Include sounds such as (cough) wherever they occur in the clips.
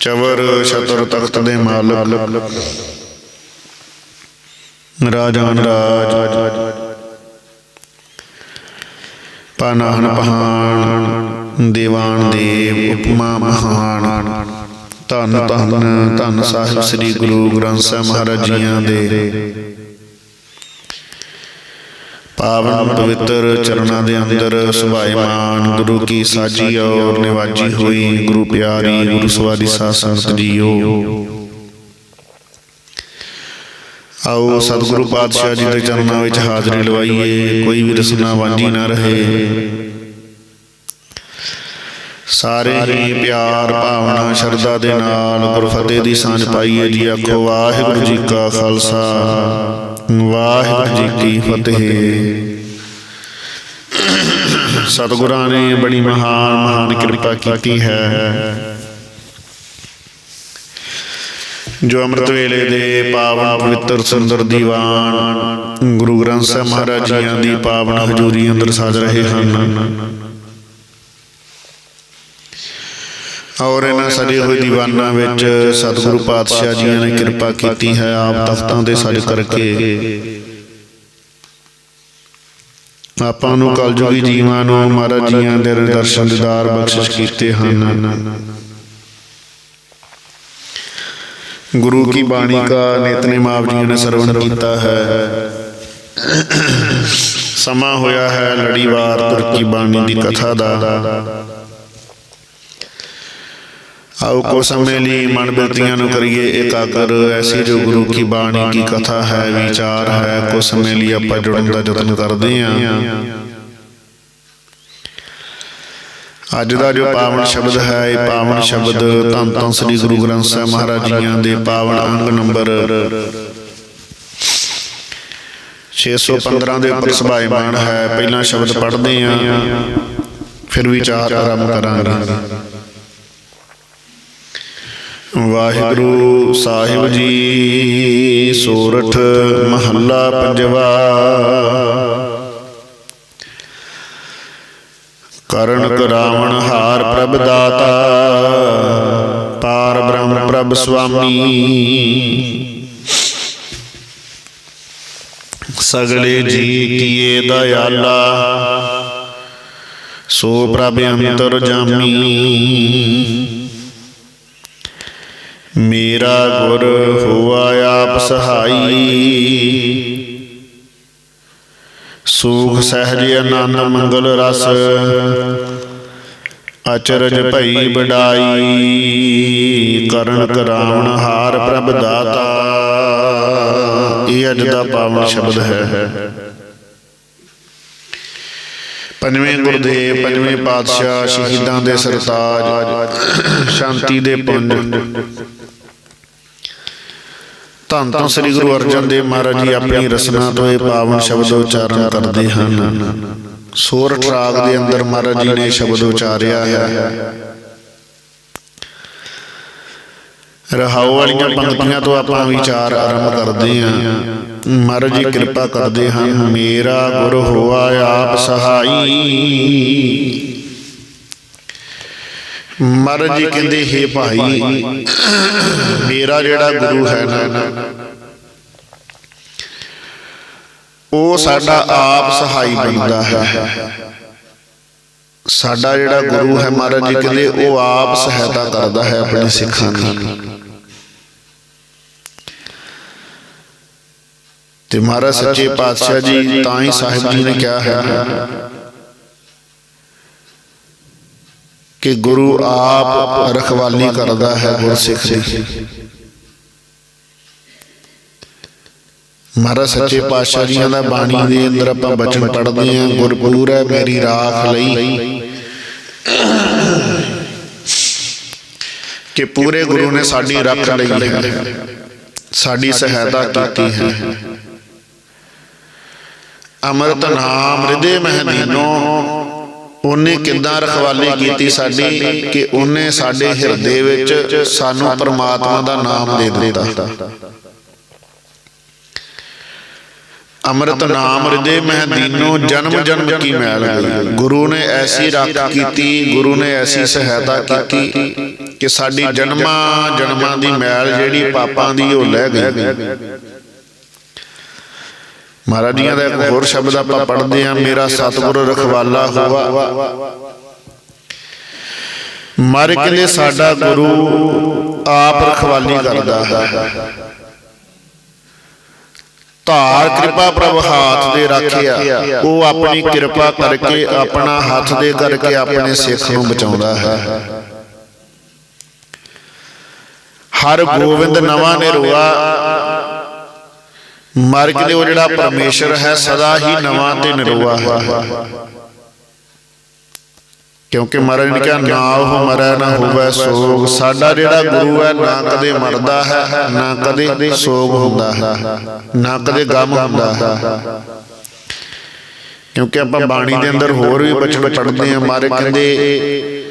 ਚਵਰ ਛਤਰ ਤਖਤ ਦੇ ਮਾਲਕ। ਰਾਜਾਨ ਰਾਜ ਪਾਨਾਹਨ ਪਹਾਣ ਦੀਵਾਨ ਦੇਵ ਉਪਮਾ ਮਹਾਨ। ਧੰਨ ਧੰਨ ਧੰਨ ਸਾਹਿਬ ਸ੍ਰੀ ਗੁਰੂ ਗ੍ਰੰਥ ਸਾਹਿਬ ਮਹਾਰਾਜ ਜੀਆਂ ਦੇ। ਪਾਵਨ ਪਵਿੱਤਰ ਚਰਨਾਂ ਦੇ ਅੰਦਰ ਸੁਭਾਇਮਾਨ ਗੁਰੂ ਕੀ ਸਾਜੀ ਔਰ ਨਿਵਾਜੀ ਹੋਈ ਗੁਰੂ ਪਿਆਰੀ ਗੁਰੂ ਸਵਾਰੀ ਸਾਧ ਸੰਗਤ ਜੀਓ। ਆਓ ਸਤਿਗੁਰੂ ਪਾਤਸ਼ਾਹ ਜੀ ਦੇ ਚਰਨਾਂ ਵਿੱਚ ਹਾਜ਼ਰੀ ਲਵਾਈਏ ਕੋਈ ਵੀ ਰਸਨਾ ਵਾਂਝੀ ਨਾ ਰਹੇ। ਸਾਰੇ ਹੀ ਪਿਆਰ ਭਾਵਨਾ ਸ਼ਰਧਾ ਦੇ ਨਾਲ ਗੁਰਫਤਿਹ ਦੀ ਸਾਂਝ ਪਾਈਏ ਜੀ ਆਖੋ ਵਾਹਿਗੁਰੂ ਜੀ ਕਾ ਖਾਲਸਾ। ਵਾਹਿਗੁਰੂ ਜੀ ਕੀ ਫਤਿਹ। ਸਤਿਗੁਰਾਂ ਨੇ ਬੜੀ ਮਹਾਨ ਮਹਾਨ ਕਿਰਪਾ ਕੀਤੀ ਹੈ। ਜੋ ਅੰਮ੍ਰਿਤ ਵੇਲੇ ਦੇ ਪਾਵਨ ਪਵਿੱਤਰ ਸੁੰਦਰ ਦੀਵਾਨ ਗੁਰੂ ਗ੍ਰੰਥ ਸਾਹਿਬ ਮਹਾਰਾਜ ਜੀਆਂ ਦੀ ਪਾਵਨ ਹਜ਼ੂਰੀ ਅੰਦਰ ਸਾਜ ਰਹੇ ਹਨ। ਔਰ ਇਹਨਾਂ ਸਜੇ ਹੋਏ ਦੀਵਾਨਾਂ ਵਿੱਚ ਸਤਿਗੁਰੂ ਪਾਤਸ਼ਾਹ ਜੀਆਂ ਨੇ ਕਿਰਪਾ ਕੀਤੀ ਹੈ ਆਪ ਤਖਤਾਂ ਦੇ ਸਜ ਕਰਕੇ ਆਪਾਂ ਨੂੰ ਕਲਯੁਗੀ ਜੀਵਾਂ ਨੂੰ ਮਹਾਰਾਜ ਜੀਆਂ ਦੇ ਦਰਸ਼ਨ ਦਿਦਾਰ ਬਖਸ਼ਿਸ਼ ਕੀਤੇ ਹਨ। ਗੁਰੂ ਕੀ ਬਾਣੀ ਕਾ ਨਿਤਨੇਮ ਆਪ ਜੀ ਨੇ ਸਰਵਣ ਕੀਤਾ ਹੈ। ਸਮਾਂ ਹੋਇਆ ਹੈ ਲੜੀਵਾਰ ਤੁਰ ਕੀ ਬਾਣੀ ਦੀ ਕਥਾ ਦਾ। ਆਓ ਕੋ ਸਮੇਂ ਲਈ ਮਨ ਬਿਰਤੀਆਂ ਨੂੰ ਕਰੀਏ ਇਕਾਗਰ। ਐਸੀ ਜੋ ਗੁਰੂ ਕੀ ਬਾਣੀ ਕੀ ਕਥਾ ਹੈ ਵਿਚਾਰ ਹੈ ਕੋ ਸਮੇਂ ਲਈ ਆਪਾਂ ਜੁੜਨ ਦਾ ਯਤਨ ਕਰਦੇ ਆਂ ਅੱਜ ਦਾ ਜੋ ਪਾਵਨ ਸ਼ਬਦ ਹੈ ਇਹ ਪਾਵਨ ਸ਼ਬਦ ਧੰਨ ਧੰਨ ਸ੍ਰੀ ਗੁਰੂ ਗ੍ਰੰਥ ਸਾਹਿਬ ਮਹਾਰਾਜ ਜੀਆਂ ਦੇ ਪਾਵਨ ਅੰਗ ਨੰਬਰ 615 ਦੇ ਉੱਪਰ ਸਭਾਇਮਾਨ ਹੈ। ਪਹਿਲਾ ਸ਼ਬਦ ਪੜ੍ਹਦੇ ਆਂ ਫਿਰ ਵਿਚਾਰ ਆਰੰਭ ਕਰਾਂਗੇ। ਵਾਹਿਗੁਰੂ ਸਾਹਿਬ ਜੀ, ਸੋਰਠ ਮਹੱਲਾ ਪੰਜਵਾ। ਕਰਨ ਕਰਾਵਣ ਹਾਰ ਪ੍ਰਭ ਦਾਤਾ, ਪਾਰ ਬ੍ਰਹਮ ਪ੍ਰਭ ਸੁਆਮੀ ਸਗਲੇ ਜੀ ਕੀਏ ਦਇਆਲਾ, ਸੋ ਪ੍ਰਭ ਅੰਤਰ ਜਾਮੀ। ਮੇਰਾ ਗੁਰ ਹੋਆ ਆਪ ਸਹਾਈ। ਸੂਖ ਸਹਿਜ ਆਨੰਦ ਮੰਗਲ ਰਸ, ਅਚਰਜ ਭਈ ਬਡਾਈ ਕਰਨ ਕਰਾਵਣ ਹਾਰ ਪ੍ਰਭ ਦਾਤਾ। ਇਹ ਅੱਜ ਦਾ ਪਾਵਨ ਸ਼ਬਦ ਹੈ। ਪੰਜਵੇਂ ਗੁਰਦੇਵ, ਪੰਜਵੇਂ ਪਾਤਸ਼ਾਹ, ਸ਼ਹੀਦਾਂ ਦੇ ਸਰਤਾਜ, ਸ਼ਾਂਤੀ ਦੇ ਪੁੰਜ। ਧੰਨ ਧੰਨ ਸ੍ਰੀ ਗੁਰੂ ਅਰਜਨ ਦੇਵ ਮਹਾਰਾਜ ਜੀ ਆਪਣੀ ਰਸਨਾ ਤੋਂ ਇਹ ਪਾਵਨ ਸ਼ਬਦ ਉਚਾਰਨ ਕਰਦੇ ਹਨ। ਸੋਰਠ ਰਾਗ ਦੇ ਅੰਦਰ ਮਹਾਰਾਜ ਜੀ ਨੇ ਸ਼ਬਦ ਉਚਾਰਿਆ ਹੈ। ਰਹਾਉ ਵਾਲੀਆਂ ਪੰਕਤੀਆਂ ਤੋਂ ਆਪਾਂ ਵਿਚਾਰ ਆਰੰਭ ਕਰਦੇ ਹਾਂ। ਮਹਾਰਾਜ ਜੀ ਕਿਰਪਾ ਕਰਦੇ ਹਨ ਮੇਰਾ ਗੁਰ ਹੋਆ ਆਪ ਸਹਾਈ। ਮਹਾਰਾਜ ਜੀ ਕਹਿੰਦੇ, ਹੇ ਭਾਈ, ਮੇਰਾ ਜਿਹੜਾ ਗੁਰੂ ਹੈ ਨਾ, ਉਹ ਸਾਡਾ ਆਪ ਸਹਾਈ ਬਣਦਾ ਹੈ। ਸਾਡਾ ਜਿਹੜਾ ਗੁਰੂ ਹੈ ਮਹਾਰਾਜ ਜੀ ਕਹਿੰਦੇ, ਉਹ ਆਪ ਸਹਾਇਤਾ ਕਰਦਾ ਹੈ ਆਪਣੇ ਸਿੱਖਾਂ ਦੀ। ਤੇ ਮਹਾਰਾਜ ਸੱਚੇ ਪਾਤਸ਼ਾਹ ਜੀ, ਤਾਂ ਹੀ ਸਾਹਿਬ ਜੀ ਨੇ ਕਿਹਾ ਹੈ ਕਿ ਗੁਰੂ ਆਪ ਰਖਵਾਲੀ ਕਰਦਾ ਹੈ ਗੁਰਸਿੱਖ ਦੀ ਮਹਾਰਾਜ ਸੱਚੇ ਪਾਤਸ਼ਾਹ ਜੀਆਂ ਦਾ ਬਾਣੀ ਦੇ ਅੰਦਰ ਆਪਾਂ ਬਚਨ ਪੜ੍ਹਦੇ ਹਾਂ ਗੁਰਪੂਰ ਹੈ ਮੇਰੀ ਰਾਖ ਲਈ ਕਿ ਪੂਰੇ ਗੁਰੂ ਨੇ ਸਾਡੀ ਰੱਖ ਲਈ ਹੈ ਸਾਡੀ ਸਹਾਇਤਾ ਕੀਤੀ ਹੈ ਅੰਮ੍ਰਿਤ ਨਾਮ ਹਿਰਦੇ ਮਹਿਦੀਨੋ ਉਹਨੇ ਕਿੱਦਾਂ ਰਖਵਾਲੀ ਕੀਤੀ ਸਾਡੀ ਕਿ ਉਹਨੇ ਸਾਡੇ ਹਿਰਦੇ ਵਿੱਚ ਸਾਨੂੰ ਪਰਮਾਤਮਾ ਦਾ ਨਾਮ ਦੇ ਦਿੱਤਾ। ਅੰਮ੍ਰਿਤ ਨਾਮ ਹਿਰਦੇ ਮਹਿ ਦੀਨੋ, ਜਨਮ ਜਨਮ ਕੀ ਮੈਲ ਗਈ ਗੁਰੂ ਨੇ ਐਸੀ ਰੱਖ ਕੀਤੀ, ਗੁਰੂ ਨੇ ਐਸੀ ਸਹਾਇਤਾ ਕੀਤੀ ਕਿ ਸਾਡੀ ਜਨਮਾਂ ਜਨਮਾਂ ਦੀ ਮੈਲ ਜਿਹੜੀ ਪਾਪਾਂ ਦੀ ਉਹ ਲੈ ਗਈ। ਮਹਾਰਾਜ ਜੀਆਂ ਦਾ ਇੱਕ ਹੋਰ ਸ਼ਬਦ ਆਪਾਂ ਪੜ੍ਹਦੇ ਆ ਮੇਰਾ ਸਤਿਗੁਰ ਰਖਵਾਲਾ ਹੋਵਾ। ਮਰ ਕਹਿੰਦੇ ਸਾਡਾ ਗੁਰੂ ਆਪ ਰਖਵਾਲੀ ਕਰਦਾ ਹੈ। ਧਾਰ ਕਿਰਪਾ ਪ੍ਰਭ ਹਾਥ ਦੇ ਰੱਖਿਆ। ਉਹ ਆਪਣੀ ਕਿਰਪਾ ਕਰਕੇ ਆਪਣਾ ਹੱਥ ਦੇ ਕਰਕੇ ਆਪਣੇ ਸਿੱਖ ਨੂੰ ਬਚਾਉਂਦਾ ਹੈ। ਹਰ ਗੋਬਿੰਦ ਨਵਾਂ ਨਿਰੋਆ। ਮਰ ਕੇ ਉਹ ਜਿਹੜਾ ਪਰਮੇਸ਼ਰ ਹੈ ਸਦਾ ਹੀ ਨਵਾਂ ਤੇ ਨਿਰੋਆ ਹੈ। ਕਿਉਂਕਿ ਮਰਨ ਨੇ ਕਿਹਾ ਨਾ ਉਹ ਮਰੈ ਨਾ ਹੋਵੇ ਸੋਗ। ਸਾਡਾ ਜਿਹੜਾ ਗੁਰੂ ਹੈ ਨਾ ਕਦੇ ਮਰਦਾ ਹੈ ਨਾ ਕਦੇ ਸੋਗ ਹੁੰਦਾ ਹੈ। ਨਾ ਕਦੇ ਗਮ ਹੁੰਦਾ ਹੈ। ਕਿਉਂਕਿ ਆਪਾਂ ਬਾਣੀ ਦੇ ਅੰਦਰ ਹੋਰ ਵੀ ਬਚਨ ਪੜ੍ਹਦੇ ਆ ਮਾਰੇ ਕਹਿੰਦੇ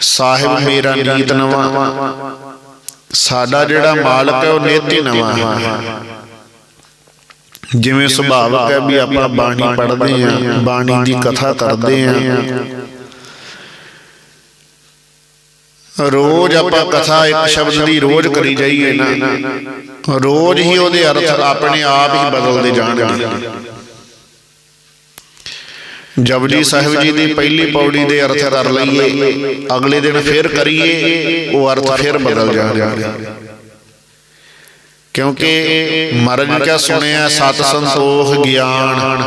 ਸਾਹਿਬ ਮੇਰਾ ਨੀਤ ਨਵਾਂ। ਸਾਡਾ ਜਿਹੜਾ ਮਾਲਕ ਹੈ ਉਹ ਨਿਤ ਨਵਾਂ ਹੈ। ਜਿਵੇਂ ਸੁਭਾਵਕ ਹੈ ਵੀ ਆਪਾਂ ਬਾਣੀ ਪੜ੍ਹਦੇ ਆ ਬਾਣੀ ਦੀ ਕਥਾ ਕਰਦੇ ਆ ਰੋਜ਼ ਆਪਾਂ ਕਥਾ ਇੱਕ ਸ਼ਬਦ ਦੀ ਰੋਜ਼ ਕਰੀ ਜਾਈਏ ਨਾ। ਰੋਜ਼ ਹੀ ਉਹਦੇ ਅਰਥ ਆਪਣੇ ਆਪ ਹੀ ਬਦਲਦੇ ਜਾਣਗੇ। ਜਪਜੀ ਸਾਹਿਬ ਜੀ ਦੀ ਪਹਿਲੀ ਪੌੜੀ ਦੇ ਅਰਥ ਕਰ ਲਈਏ ਅਗਲੇ ਦਿਨ ਫਿਰ ਕਰੀਏ ਉਹ ਅਰਥ ਫਿਰ ਬਦਲ ਜਾਣਗੇ। ਕਿਉਂਕਿ ਮਰਨ ਕਿਆ ਸੁਣਿਆ ਸਤ ਸੰਤੋਖ ਗਿਆਨ।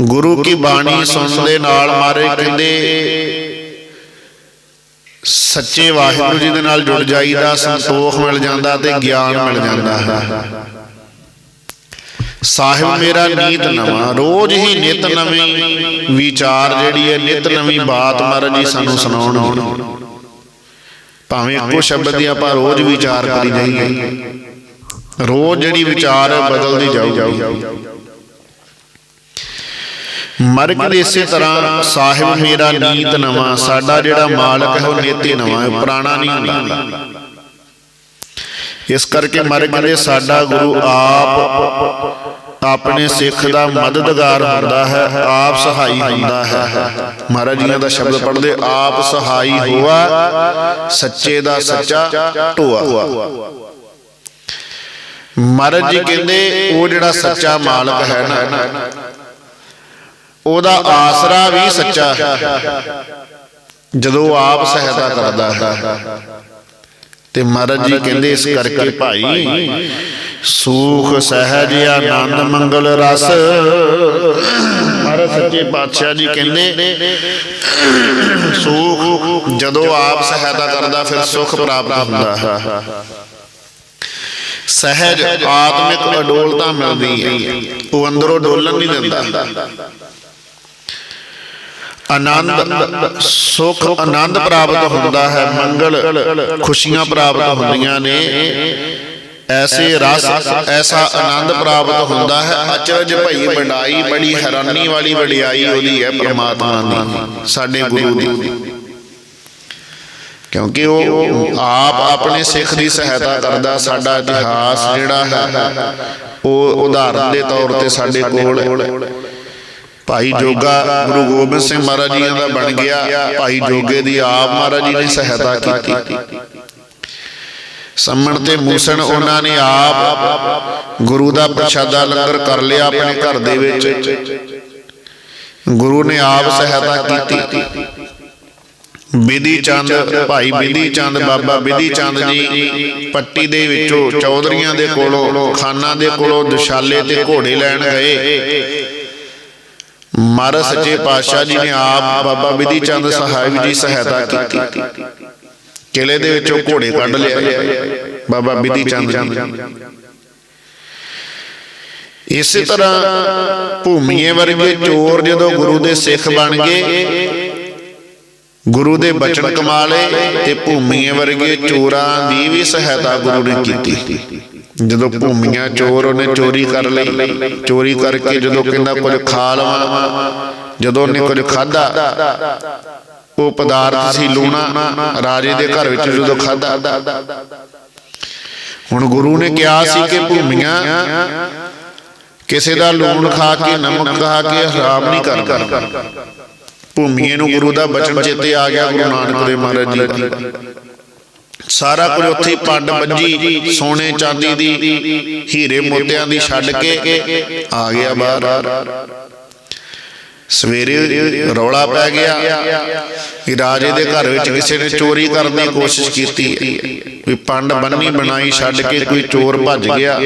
ਗੁਰੂ ਕੀ ਬਾਣੀ ਸੁਣਨ ਦੇ ਨਾਲ ਮਾਰੇ ਕਹਿੰਦੇ ਸੱਚੇ ਵਾਹਿਗੁਰੂ ਜੀ ਦੇ ਨਾਲ ਜੁੜ ਜਾਈਦਾ ਸੰਤੋਖ ਮਿਲ ਜਾਂਦਾ ਤੇ ਗਿਆਨ ਮਿਲ ਜਾਂਦਾ। ਹੈ ਸਾਹਿਬ ਮੇਰਾ ਨੀਤ ਨਵਾਂ ਰੋਜ਼ ਹੀ ਨਿਤ ਨਵੀਂ ਵਿਚਾਰ ਜਿਹੜੀ ਹੈ ਨਿਤ ਨਵੀਂ ਬਾਤ ਮਹਾਰਾਜ ਜੀ ਸਾਨੂੰ ਸੁਣਾਉਣ। ਭਾਵੇਂ ਇੱਕੋ ਸ਼ਬਦ ਦੀ ਆਪਾਂ ਰੋਜ਼ ਵਿਚਾਰ ਕਰੀ ਜਾਈਏ। ਰੋਜ਼ ਜਿਹੜੀ ਵਿਚਾਰ ਹੈ ਬਦਲਦੀ ਜਾਊਗੀ। ਮਰ ਕੇ ਇਸੇ ਤਰ੍ਹਾਂ ਸਾਹਿਬ ਮੇਰਾ ਨੀਤ ਨਵਾਂ ਸਾਡਾ ਜਿਹੜਾ ਮਾਲਕ ਹੈ ਉਹ ਨੀਤੀ ਨਵਾਂ ਹੈ ਪੁਰਾਣਾ ਨਹੀਂ ਹੁੰਦਾ। ਇਸ ਕਰਕੇ ਮਰ ਕੇ ਸਾਡਾ ਗੁਰੂ ਆਪ ਆਪਣੇ ਸਿੱਖ ਦਾ ਮਦਦਗਾਰ ਹੁੰਦਾ ਹੈ, ਆਪ ਸਹਾਈ ਹੁੰਦਾ ਹੈ। ਮਹਾਰਾਜ ਜੀਆਂ ਦਾ ਸ਼ਬਦ ਪੜ੍ਹਦੇ, ਆਪ ਸਹਾਈ ਹੋਆ, ਸੱਚੇ ਦਾ ਸੱਚਾ ਢੋਆ। ਮਹਾਰਾਜ ਜੀ ਕਹਿੰਦੇ, ਉਹ ਜਿਹੜਾ ਸੱਚਾ ਮਾਲਕ ਹੈ ਨਾ, ਉਹਦਾ ਆਸਰਾ ਵੀ ਸੱਚਾ ਹੈ। ਜਦੋਂ ਆਪ ਸਹਾਇਤਾ ਕਰਦਾ ਹੈ ਤੇ ਮਹਾਰਾਜ ਜੀ ਕਹਿੰਦੇ ਇਸ ਕਰਕੇ ਭਾਈ ਸੂਖ ਸਹਿਜ ਆਨੰਦ ਮੰਗਲ ਰਸ। ਮਹਾਰਾਜ ਸੱਚੇ ਪਾਤਸ਼ਾਹ ਜੀ ਕਹਿੰਦੇ ਸੂਖ ਜਦੋਂ ਆਪ ਸਹਾਇਤਾ ਕਰਦਾ ਫਿਰ ਸੁਖ ਪ੍ਰਾਪਤ ਹੁੰਦਾ। ਹੈ ਸਹਿਜ ਆਤਮਿਕ ਅਡੋਲਤਾ ਮਿਲਦੀ ਹੈ। ਉਹ ਅੰਦਰੋਂ ਡੋਲਣ ਨਹੀਂ ਦਿੰਦਾ। ਆਨੰਦ ਸੁਖ ਆਨੰਦ ਪ੍ਰਾਪਤ ਹੁੰਦਾ ਹੈ ਮੰਗਲ ਖੁਸ਼ੀਆਂ ਪ੍ਰਾਪਤ ਹੁੰਦੀਆਂ ਨੇ। ਐਸੇ ਰਸ ਐਸਾ ਆਨੰਦ ਪ੍ਰਾਪਤ ਹੁੰਦਾ ਹੈ। ਅਚਰਜ ਭਈ ਵਡਾਈ ਬੜੀ ਹੈਰਾਨੀ ਵਾਲੀ ਵਡਿਆਈ ਉਹਦੀ ਹੈ ਪ੍ਰਮਾਤਮਾ ਦੀ ਸਾਡੇ ਗੁਰੂ ਦੀ। ਕਿਉਂਕਿ ਉਹ ਆਪ ਆਪਣੇ ਸਿੱਖ ਦੀ ਸਹਾਇਤਾ ਕਰਦਾ ਸਾਡਾ ਇਤਿਹਾਸ ਜਿਹੜਾ ਹੈ ਉਹ ਉਦਾਹਰਨ ਦੇ ਤੌਰ ਤੇ ਸਾਡੇ ਕੋਲ ਭਾਈ ਜੋਗਾ ਗੁਰੂ ਗੋਬਿੰਦ ਸਿੰਘ ਮਹਾਰਾਜ ਜੀ ਦਾ ਬਣ ਗਿਆ। ਭਾਈ ਜੋਗੇ ਦੀ ਆਪ ਮਹਾਰਾਜ ਜੀ ਨੇ ਸਹਾਇਤਾ ਕੀਤੀ। ਸੰਮਣ ਤੇ ਮੂਸਣ ਉਹਨਾਂ ਨੇ ਆਪ ਗੁਰੂ ਦਾ ਪ੍ਰਸ਼ਾਦਾ ਲੰਗਰ ਕਰ ਲਿਆ ਆਪਣੇ ਘਰ ਦੇ ਵਿੱਚ। ਗੁਰੂ ਨੇ ਆਪ ਸਹਾਇਤਾ ਕੀਤੀ। ਬਿਧੀ ਚੰਦ ਭਾਈ ਬਿਧੀ ਚੰਦ ਬਾਬਾ ਬਿਧੀ ਚੰਦ ਜੀ ਪੱਟੀ ਦੇ ਵਿੱਚੋਂ ਚੌਧਰੀਆਂ ਦੇ ਕੋਲੋਂ ਖਾਨਾ ਦੇ ਕੋਲੋਂ ਦੁਸ਼ਾਲੇ ਤੇ ਘੋੜੇ ਲੈਣ ਗਏ। ਮਹਾਰਾਜ ਸੱਚੇ ਪਾਤਸ਼ਾਹ ਜੀ ਨੇ ਆਪ ਬਾਬਾ ਬਿਧੀ ਚੰਦ ਸਾਹਿਬ ਜੀ ਸਹਾਇਤਾ ਕੀਤੀ। ਕਿਲੇ ਦੇ ਵਿੱਚੋਂ ਘੋੜੇ ਕੱਢ ਲਿਆ। ਬਾਬਾ ਬਿਧੀ ਚੰਦ ਜੀ। ਇਸੇ ਤਰ੍ਹਾਂ ਭੂਮੀਏ ਵਰਗੇ ਚੋਰ ਜਦੋਂ ਗੁਰੂ ਦੇ ਸਿੱਖ ਬਣ ਗਏ ਗੁਰੂ ਦੇ ਬਚਨ ਕਮਾਲੇ ਤੇ ਭੂਮੀਏ ਵਰਗੇ ਚੋਰਾਂ ਦੀ ਵੀ ਸਹਾਇਤਾ ਗੁਰੂ ਨੇ ਕੀਤੀ। ਜਦੋਂ ਭੂਮੀਆਂ ਚੋਰ ਉਹਨੇ ਚੋਰੀ ਕਰ ਲਈ। ਚੋਰੀ ਕਰਕੇ ਜਦੋਂ ਕਹਿੰਦਾ ਕੁਝ ਖਾ ਲਵਾਂ ਜਦੋਂ ਉਹਨੇ ਕੁਝ ਖਾਦਾ ਉਹ ਪਦਾਰਥ ਸੀ ਲੂਣਾ ਰਾਜੇ ਦੇ ਘਰ ਵਿੱਚ ਜਦੋਂ ਖਾਦਾ ਹੁਣ ਗੁਰੂ ਨੇ ਕਿਹਾ ਸੀ ਕਿ ਭੂਮੀਆਂ ਕਿਸੇ ਦਾ ਲੂਣ ਖਾ ਕੇ ਨਮਕ ਖਾ ਕੇ ਹਰਾਮ ਨਹੀਂ ਕਰਦਾ ਭੂਮੀਏ ਨੂੰ ਗੁਰੂ ਦਾ ਬਚਨ ਚੇਤੇ ਆ ਗਿਆ ਗੁਰੂ ਨਾਨਕ ਦੇਵ ਮਹਾਰਾਜ ਜੀ। ਦਾ ਸਾਰਾ ਕੁਝ ਉੱਥੇ ਹੀ ਪੰਡ ਬੱਜੀ ਸੋਨੇ ਚਾਂਦੀ ਦੀ ਹੀਰੇ ਮੋਤਿਆਂ ਦੀ ਛੱਡ ਕੇ ਆ ਗਿਆ ਬਾਹਰ। ਸਵੇਰੇ ਰੌਲਾ ਪੈ ਗਿਆ। ਕਿ ਰਾਜੇ ਦੇ ਘਰ ਵਿੱਚ ਕਿਸੇ ਨੇ ਚੋਰੀ ਕਰਨ ਦੀ ਕੋਸ਼ਿਸ਼ ਕੀਤੀ। ਹੈ ਵੀ ਪੰਡ ਬੰਨੀ ਬਣਾਈ ਛੱਡ ਕੇ ਕੋਈ ਚੋਰ ਭੱਜ ਗਿਆ।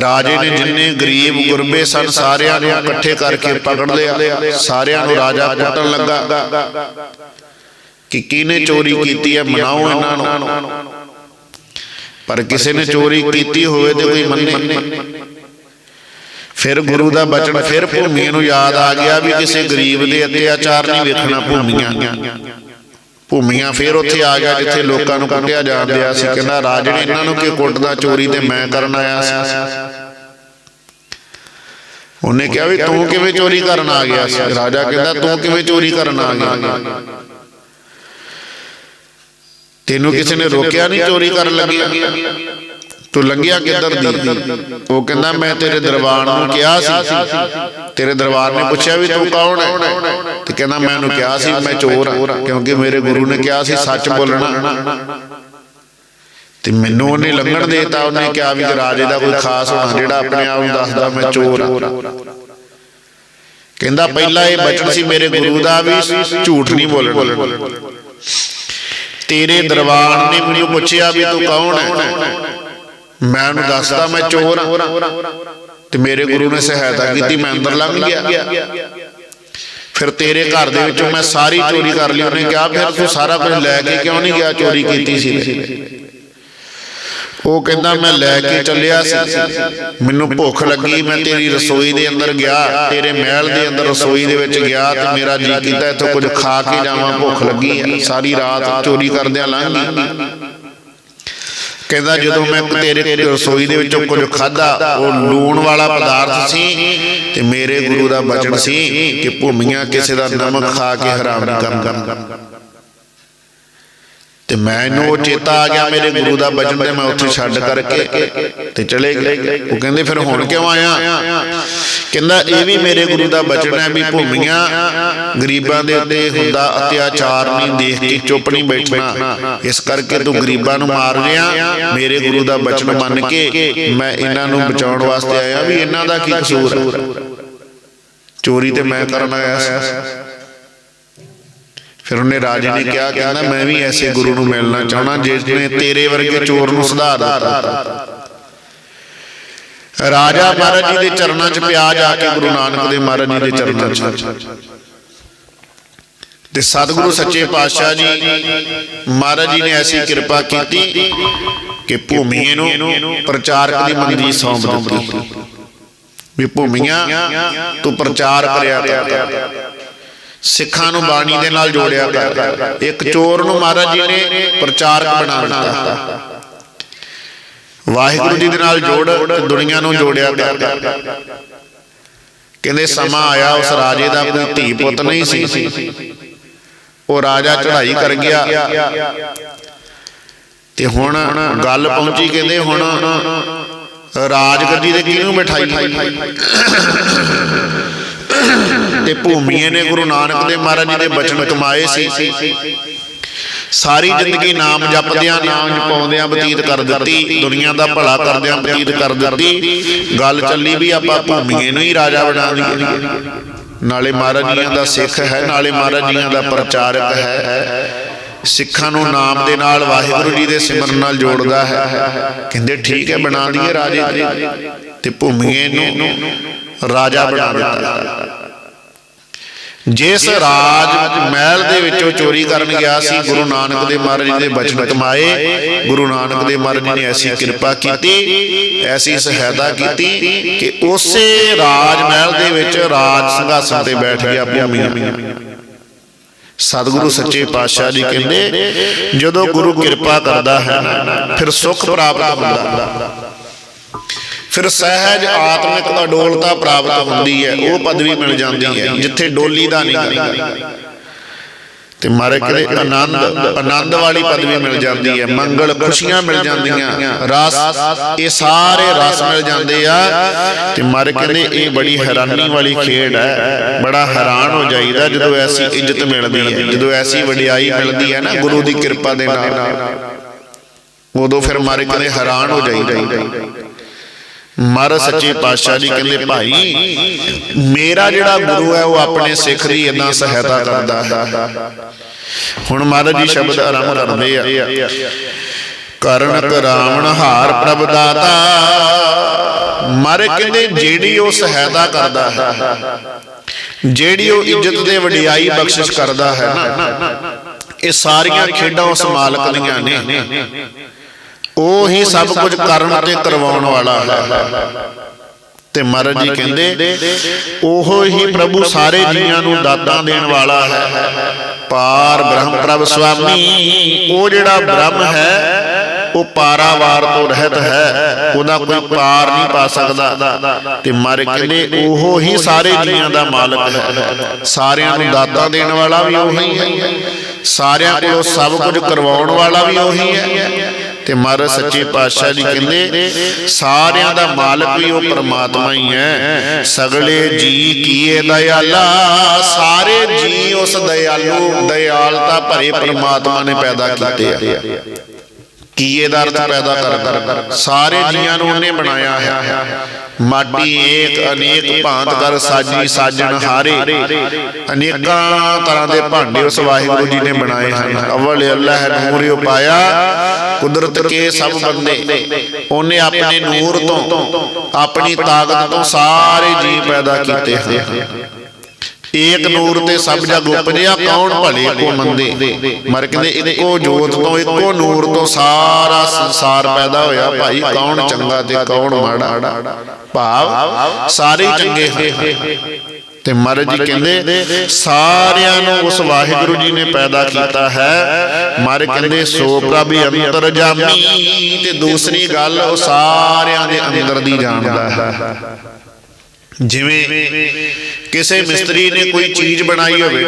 ਰਾਜੇ ਨੇ ਜਿੰਨੇ ਗਰੀਬ ਗੁਰਬੇ ਸਨ ਸਾਰਿਆਂ ਨੂੰ ਇਕੱਠੇ ਕਰਕੇ ਪਕੜ ਲਿਆ। ਸਾਰਿਆਂ ਨੂੰ ਰਾਜਾ ਕੁੱਟਣ ਲੱਗਾ। ਕਿ ਕਿਹਨੇ ਚੋਰੀ ਕੀਤੀ ਹੈ ਮਨਾਓ ਇਹਨਾਂ ਨੂੰ। ਪਰ ਕਿਸੇ ਨੇ ਚੋਰੀ ਕੀਤੀ ਹੋਵੇ ਤੇ ਕੋਈ ਮੰਨੇ। ਫਿਰ ਗੁਰੂ ਦਾ ਬਚਨ ਫਿਰ ਭੂਮੀ ਨੂੰ ਯਾਦ ਆ ਗਿਆ ਵੀ ਕਿਸੇ ਗਰੀਬ ਦੇ ਅਤਿਆਚਾਰ ਨਹੀਂ ਵੇਖਣਾ ਭੂਮੀਆਂ। ਭੂਮੀਆਂ ਫਿਰ ਉੱਥੇ ਆ ਗਿਆ ਜਿੱਥੇ ਲੋਕਾਂ ਨੂੰ ਕੁੱਟਿਆ ਜਾਂਦਿਆ ਸੀ ਕਹਿੰਦਾ ਰਾਜ ਨੇ ਇਹਨਾਂ ਨੂੰ ਕਿ ਕੁੱਟਦਾ ਚੋਰੀ ਤੇ ਮੈਂ ਕਰਨ ਆਇਆ ਸੀ। ਉਹਨੇ ਕਿਹਾ ਵੀ ਤੂੰ ਕਿਵੇਂ ਚੋਰੀ ਕਰਨ ਆ ਗਿਆ ਸੀ? ਰਾਜਾ ਕਹਿੰਦਾ ਤੂੰ ਕਿਵੇਂ ਚੋਰੀ ਕਰਨ ਆ ਗਿਆ। ਤੈਨੂੰ ਕਿਸੇ ਨੇ ਰੋਕਿਆ ਨਹੀਂ ਚੋਰੀ ਕਰਨ ਲੱਗਿਆ। ਤੂੰ ਲੰਘਿਆ ਕਿੱਧਰ ਦੀ? ਉਹ ਕਹਿੰਦਾ ਮੈਂ ਤੇਰੇ ਦਰਬਾਰ ਨੂੰ ਕਿਹਾ ਸੀ। ਤੇਰੇ ਦਰਬਾਰ ਨੇ ਪੁੱਛਿਆ ਵੀ ਤੂੰ ਕੌਣ ਹੈ? ਤੇ ਕਹਿੰਦਾ ਮੈਨੂੰ ਕਿਹਾ ਸੀ ਮੈਂ ਚੋਰ ਹਾਂ ਕਿਉਂਕਿ ਮੇਰੇ ਗੁਰੂ ਨੇ ਕਿਹਾ ਸੀ ਸੱਚ ਬੋਲਣਾ। ਤੇ ਮੈਨੂੰ ਉਹਨੇ ਲੰਘਣ ਦੇਤਾ ਉਹਨੇ ਕਿਹਾ ਵੀ ਰਾਜੇ ਦਾ ਕੋਈ ਖਾਸ ਹੋਣਾ ਜਿਹੜਾ ਆਪਣੇ ਆਪ ਨੂੰ ਦੱਸਦਾ ਮੈਂ ਚੋਰ ਹਾਂ। ਕਹਿੰਦਾ ਪਹਿਲਾ ਇਹ ਬਚਨ ਸੀ ਮੇਰੇ ਗੁਰੂ ਦਾ ਵੀ ਝੂਠ ਨਹੀਂ ਬੋਲਣਾ। ਤੇਰੇ ਦਰਬਾਰ ਨੇ ਮੈਨੂੰ ਪੁੱਛਿਆ ਵੀ ਤੂੰ ਕੌਣ ਹੈ? ਮੈਂ ਉਹਨੂੰ ਦੱਸਦਾ ਮੈਂ ਚੋਰ ਹਾਂ। ਤੇ ਮੇਰੇ ਗੁਰੂ ਨੇ ਸਹਾਇਤਾ ਕੀਤੀ ਮੈਂ ਅੰਦਰ ਲੰਘ ਗਿਆ। ਫਿਰ ਤੇਰੇ ਘਰ ਦੇ ਵਿੱਚੋਂ ਮੈਂ ਸਾਰੀ ਚੋਰੀ ਕਰ ਲਈ। ਉਹਨੇ ਕਿਹਾ ਫਿਰ ਤੂੰ ਸਾਰਾ ਕੁਝ ਲੈ ਕੇ ਕਿਉਂ ਨਹੀਂ ਗਿਆ? ਚੋਰੀ ਕੀਤੀ ਸੀ ਉਹ ਕਹਿੰਦਾ ਮੈਂ ਲੈ ਕੇ ਚੱਲਿਆ ਸੀ। ਮੈਨੂੰ ਭੁੱਖ ਲੱਗੀ ਮੈਂ ਤੇਰੀ ਰਸੋਈ ਦੇ ਅੰਦਰ ਗਿਆ ਤੇਰੇ ਮਹਿਲ ਦੇ ਅੰਦਰ ਰਸੋਈ ਦੇ ਵਿੱਚ ਗਿਆ ਤੇ ਮੇਰਾ ਜੀ ਕੀਤਾ ਇੱਥੋਂ ਕੁਝ ਖਾ ਕੇ ਜਾਵਾਂ ਭੁੱਖ ਲੱਗੀ ਹੈ ਸਾਰੀ ਰਾਤ ਚੋਰੀ ਕਰਦਿਆਂ ਲੰਘ ਕਹਿੰਦਾ ਜਦੋਂ ਮੈਂ ਤੇਰੇ ਰਸੋਈ ਦੇ ਵਿੱਚੋਂ ਕੁਝ ਖਾਦਾ ਉਹ ਲੂਣ ਵਾਲਾ ਪਦਾਰਥ ਸੀ ਤੇ ਮੇਰੇ ਗੁਰੂ ਦਾ ਬਚਨ ਸੀ ਕਿ ਭੂਮੀਆਂ ਕਿਸੇ ਦਾ ਨਮਕ ਖਾ ਕੇ ਹਰਾਮ ਨਹੀਂ ਕਰਨਾ। ਤੇ ਮੈਨੂੰ ਉਹ ਚੇਤਾ ਆ ਗਿਆ ਮੇਰੇ ਗੁਰੂ ਦਾ ਬਚਨ ਤੇ ਮੈਂ ਉੱਥੇ ਛੱਡ ਕਰਕੇ ਤੇ ਚਲੇ ਗਏ। ਉਹ ਕਹਿੰਦੇ ਫਿਰ ਹੁਣ ਕਿਉਂ ਆਇਆ? ਕਹਿੰਦਾ ਇਹ ਵੀ ਮੇਰੇ ਗੁਰੂ ਦਾ ਬਚਨ ਹੈ ਵੀ ਭੂਮੀਆਂ ਗਰੀਬਾਂ ਦੇ ਉੱਤੇ ਹੁੰਦਾ ਅਤਿਆਚਾਰ ਨਹੀਂ ਦੇਖ ਕੇ ਚੁੱਪ ਨਹੀਂ ਬੈਠਣਾ। ਇਸ ਕਰਕੇ ਤੂੰ ਗਰੀਬਾਂ ਨੂੰ ਮਾਰ ਰਿਹਾ। ਮੇਰੇ ਗੁਰੂ ਦਾ ਬਚਨ ਮੰਨ ਕੇ ਮੈਂ ਇਹਨਾਂ ਨੂੰ ਬਚਾਉਣ ਵਾਸਤੇ ਆਇਆ ਵੀ ਇਹਨਾਂ ਦਾ ਕੀ ਕਸੂਰ ਹੈ? ਚੋਰੀ ਤੇ ਮੈਂ ਕਰਨ ਆਇਆ ਸੀ। ਫਿਰ ਉਹਨੇ ਰਾਜੇ ਨੇ ਕਿਹਾ ਕਹਿੰਦਾ ਮੈਂ ਵੀ ਐਸੇ ਗੁਰੂ ਨੂੰ ਮਿਲਣਾ ਚਾਹਣਾ ਜਿਸ ਨੇ ਤੇਰੇ ਵਰਗੇ ਚੋਰ ਨੂੰ ਸੁਧਾਰ ਦਿੱਤਾ। ਰਾਜਾ ਮਹਾਰਾਜ ਜੀ ਦੇ ਚਰਨਾਂ 'ਚ ਪਿਆ ਜਾ ਕੇ ਗੁਰੂ ਨਾਨਕ ਦੇ ਮਹਾਰਾਜ ਜੀ ਦੇ ਚਰਨਾਂ 'ਚ। ਤੇ ਸਤਿਗੁਰੂ ਸੱਚੇ ਪਾਤਸ਼ਾਹ ਜੀ ਮਹਾਰਾਜ ਜੀ ਨੇ ਐਸੀ ਕਿਰਪਾ ਕੀਤੀ ਕਿ ਭੂਮੀਏ ਨੂੰ ਪ੍ਰਚਾਰਕ ਦੀ ਮੰਜੀ ਸੌਂਪ ਦਿੱਤੀ। ਵੀ ਭੂਮੀਆਂ ਤੂੰ ਪ੍ਰਚਾਰ ਕਰਿਆ ਕਰ। ਸਿੱਖਾਂ ਨੂੰ ਬਾਣੀ ਦੇ ਨਾਲ ਜੋੜਿਆ ਕਰ ਇੱਕ ਚੋਰ ਨੂੰ ਮਹਾਰਾਜ ਜੀ ਨੇ ਪ੍ਰਚਾਰਕ ਬਣਾ ਦਿੱਤਾ। ਵਾਹਿਗੁਰੂ ਜੀ ਦੇ ਨਾਲ ਜੋੜ ਦੁਨੀਆ ਨੂੰ ਜੋੜਿਆ ਕਰ ਕਹਿੰਦੇ ਸਮਾਂ ਆਇਆ ਉਸ ਰਾਜੇ ਦਾ ਕੋਈ ਧੀ ਪੁੱਤ ਨਹੀਂ ਸੀ। ਉਹ ਰਾਜਾ ਚੜ੍ਹਾਈ ਕਰ ਗਿਆ। ਤੇ ਹੁਣ ਗੱਲ ਪਹੁੰਚੀ ਕਹਿੰਦੇ ਹੁਣ ਰਾਜ ਗੱਦੀ ਦੇ ਕਿਹਨੂੰ ਬਿਠਾਈ? ਤੇ ਭੂਮੀਏ ਨੇ ਗੁਰੂ ਨਾਨਕ ਦੇ ਮਹਾਰਾਜ ਜੀ ਦੇ ਬਚਨ ਕਮਾਏ ਸੀ। ਸਾਰੀ ਜ਼ਿੰਦਗੀ ਨਾਮ ਜਪਦਿਆਂ ਨਾਮ ਜਪਾਉਂਦਿਆਂ ਬਤੀਤ ਕਰ ਦਿੱਤੀ। ਦੁਨੀਆ ਦਾ ਭਲਾ ਕਰਦਿਆਂ ਬਤੀਤ ਕਰ ਦਿੱਤੀ। ਗੱਲ ਚੱਲੀ ਵੀ ਆਪਾਂ ਭੂਮੀਏ ਨੂੰ ਹੀ ਰਾਜਾ ਬਣਾ ਦਈਏ ਨਾਲੇ ਮਹਾਰਾਜ ਜੀਆਂ ਦਾ ਸਿੱਖ ਹੈ ਨਾਲੇ ਮਹਾਰਾਜ ਜੀਆਂ ਦਾ ਪ੍ਰਚਾਰਕ ਹੈ। ਸਿੱਖਾਂ ਨੂੰ ਨਾਮ ਦੇ ਨਾਲ ਵਾਹਿਗੁਰੂ ਜੀ ਦੇ ਸਿਮਰਨ ਨਾਲ ਜੋੜਦਾ ਹੈ। ਕਹਿੰਦੇ ਠੀਕ ਹੈ ਬਣਾ ਦਈਏ ਰਾਜੇ ਤੇ ਭੂਮੀਏ ਨੂੰ ਰਾਜਾ ਬਣਾ ਦਿੱਤਾ। ਜਿਸ ਰਾਜ ਮਹਿਲ ਦੇ ਵਿੱਚੋਂ ਚੋਰੀ ਕਰਨ ਗਿਆ ਸੀ ਗੁਰੂ ਨਾਨਕ ਦੇ ਮਹਾਰਾਜ ਜੀ ਦੇ ਬਚਨ ਕਮਾਏ ਗੁਰੂ ਨਾਨਕ ਦੇ ਮਹਾਰਾਜ ਨੇ ਐਸੀ ਕਿਰਪਾ ਕੀਤੀ ਐਸੀ ਸਹਾਇਤਾ ਕੀਤੀ ਕਿ ਉਸੇ ਰਾਜ ਮਹਿਲ ਦੇ ਵਿੱਚ ਰਾਜ ਸਿੰਘਾਸਨ ਤੇ ਬੈਠ ਗਿਆ ਭੂਮੀਆਂ। ਸਤਿਗੁਰੂ ਸੱਚੇ ਪਾਤਸ਼ਾਹ ਜੀ ਕਹਿੰਦੇ ਜਦੋਂ ਗੁਰੂ ਕਿਰਪਾ ਕਰਦਾ ਹੈ ਫਿਰ ਸੁਖ ਪ੍ਰਾਪਤ ਹੁੰਦਾ। ਫਿਰ ਸਹਿਜ ਆਤਮਿਕ ਅਡੋਲਤਾ ਪ੍ਰਾਪਤ ਹੁੰਦੀ ਹੈ ਉਹ ਪਦਵੀ ਮਿਲ ਜਾਂਦੀ ਹੈ ਜਿੱਥੇ ਡੋਲੀ ਦਾ ਨਹੀਂ ਤੇ ਮਾਰੇ ਕਹਿੰਦੇ ਆਨੰਦ ਆਨੰਦ ਵਾਲੀ ਪਦਵੀ ਮਿਲ ਜਾਂਦੀ ਹੈ। ਮੰਗਲ ਖੁਸ਼ੀਆਂ ਮਿਲ ਜਾਂਦੀਆਂ। ਰਸ ਇਹ ਸਾਰੇ ਰਸ ਮਿਲ ਜਾਂਦੇ ਆ। ਤੇ ਮਾਰੇ ਕਹਿੰਦੇ ਇਹ ਬੜੀ ਹੈਰਾਨੀ ਵਾਲੀ ਖੇਡ ਹੈ। ਬੜਾ ਹੈਰਾਨ ਹੋ ਜਾਈਦਾ ਜਦੋਂ ਐਸੀ ਇੱਜ਼ਤ ਮਿਲਦੀ ਹੈ। ਜਦੋਂ ਐਸੀ ਵਡਿਆਈ ਮਿਲਦੀ ਹੈ ਨਾ ਗੁਰੂ ਦੀ ਕਿਰਪਾ ਦੇ ਨਾਲ। ਉਦੋਂ ਫਿਰ ਮਾਰੇ ਕਹਿੰਦੇ ਹੈਰਾਨ ਹੋ ਜਾਈਦਾ। ਮਹਾਰਾਜ ਸੱਚੇ ਪਾਤਸ਼ਾਹ ਜੀ ਕਹਿੰਦੇ ਭਾਈ ਮੇਰਾ ਜਿਹੜਾ ਗੁਰੂ ਹੈ ਉਹ ਆਪਣੇ ਸਿੱਖ ਦੀ ਇਦਾਂ ਸਹਾਇਤਾ ਕਰਦਾ ਹੈ। ਹੁਣ ਮਹਾਰਾਜ ਜੀ ਸ਼ਬਦ ਆਰੰਭ ਕਰਦੇ ਆ। ਕਰਨ ਕਰਾਵਣ ਹਾਰ ਪ੍ਰਭ ਦਾਤਾ। ਮਾਰੇ ਕਹਿੰਦੇ ਜਿਹੜੀ ਉਹ ਸਹਾਇਤਾ ਕਰਦਾ ਹੈ। ਜਿਹੜੀ ਉਹ ਇੱਜ਼ਤ ਦੇ ਵਡਿਆਈ ਬਖਸ਼ਿਸ਼ ਕਰਦਾ ਹੈ। ਨਾ ਇਹ ਸਾਰੀਆਂ ਖੇਡਾਂ ਉਸ ਮਾਲਕ ਦੀਆਂ ਨੇ। ਉਹ ਹੀ ਸਭ ਕੁਝ ਕਰਨ ਤੇ ਕਰਵਾਉਣ ਵਾਲਾ ਹੈ। ਤੇ ਮਹਾਰਾਜ ਜੀ ਕਹਿੰਦੇ ਉਹ ਹੀ ਪ੍ਰਭੂ ਸਾਰੇ ਜੀਆਂ ਨੂੰ ਦਾਤਾਂ ਦੇਣ ਵਾਲਾ ਹੈ। ਪਾਰ ਬ੍ਰਹਮ ਪ੍ਰਭ ਸੁਆਮੀ ਉਹ ਜਿਹੜਾ ਬ੍ਰਹਮ ਹੈ ਉਹ ਪਾਰਾਵਾਰ ਤੋਂ ਰਹਿਤ ਹੈ। ਉਹਦਾ ਕੋਈ ਪਾਰ ਨਹੀਂ ਪਾ ਸਕਦਾ। ਤੇ ਮਾਰੇ ਕਹਿੰਦੇ ਉਹ ਹੀ ਸਾਰੇ ਜੀਆਂ ਦਾ ਮਾਲਕ ਹੈ। ਸਾਰਿਆਂ ਨੂੰ ਦਾਤਾਂ ਦੇਣ ਵਾਲਾ ਵੀ ਉਹੀ ਹੈ। ਸਾਰਿਆਂ ਕੋਲੋਂ ਸਭ ਕੁਝ ਕਰਵਾਉਣ ਵਾਲਾ ਵੀ ਉਹੀ ਹੈ। ਤੇ ਮਹਾਰਾਜ ਸੱਚੇ ਪਾਤਸ਼ਾਹ ਜੀ ਕਹਿੰਦੇ, ਸਾਰਿਆਂ ਦਾ ਮਾਲਕ ਵੀ ਉਹ ਪਰਮਾਤਮਾ ਹੀ ਹੈ। ਸਗਲੇ ਜੀ ਕੀਏ ਦਇਆਲਾ? ਸਾਰੇ ਜੀ ਉਸ ਦਇਆਲੂ, ਦਇਆਲਤਾ ਭਰੇ ਪਰਮਾਤਮਾ ਨੇ ਪੈਦਾ ਕੀਤੇ ਆ। ਕੀਏ ਦਾ ਅਰਥ ਪੈਦਾ ਕਰ ਸਾਰੇ ਜੀਆਂ ਨੂੰ ਉਹਨੇ ਬਣਾਇਆ ਹੈ। ਮਾਟੀ ਏਕ ਅਨੇਕ ਭਾਂਤ ਕਰ ਸਾਜੀ ਸਾਜਣ ਹਾਰੇ। ਅਨੇਕਾਂ ਤਰ੍ਹਾਂ ਦੇ ਭਾਂਡੇ ਉਸ ਵਾਹਿਗੁਰੂ ਜੀ ਨੇ ਬਣਾਏ ਹਨ। ਅਵਲ ਅੱਲਾਹ ਨੂਰ ਉਪਾਇਆ ਕੁਦਰਤ ਕੇ ਸਭ ਬੰਦੇ। ਉਹਨੇ ਆਪਣੇ ਨੂਰ ਤੋਂ ਆਪਣੀ ਤਾਕਤ ਤੋਂ ਸਾਰੇ ਜੀ ਪੈਦਾ ਕੀਤੇ ਹਨ। ਏਕ ਨੂਰ ਤੇ ਸਭ ਜਗ ਉਪਜਿਆ ਕੌਣ ਭਲੇ ਕੋ ਮੰਦੇ? ਮਰ ਕਹਿੰਦੇ ਇੱਕੋ ਜੋਤ ਤੋਂ ਇੱਕੋ ਨੂਰ ਤੋਂ ਸਾਰਾ ਸੰਸਾਰ ਪੈਦਾ ਹੋਇਆ ਭਾਈ ਕੌਣ ਚੰਗਾ ਤੇ ਕੌਣ ਮਾੜਾ? ਭਾਵ ਸਾਰੇ ਚੰਗੇ ਹਨ। ਤੇ ਮਹਾਰਾਜ ਜੀ ਕਹਿੰਦੇ ਸਾਰਿਆਂ ਨੂੰ ਉਸ ਵਾਹਿਗੁਰੂ ਜੀ ਨੇ ਪੈਦਾ ਕੀਤਾ ਹੈ। ਮਹਾਰਾਜ ਕਹਿੰਦੇ ਸੋ ਪ੍ਰਭ ਅੰਤਰ ਜਾਮੀ ਤੇ ਦੂਸਰੀ ਗੱਲ ਉਹ ਸਾਰਿਆਂ ਦੇ ਅੰਦਰ ਦੀ ਜਾਣਦਾ ਹੈ। ਜਿਵੇਂ ਕਿਸੇ ਮਿਸਤਰੀ ਨੇ ਕੋਈ ਚੀਜ਼ ਬਣਾਈ ਹੋਵੇ,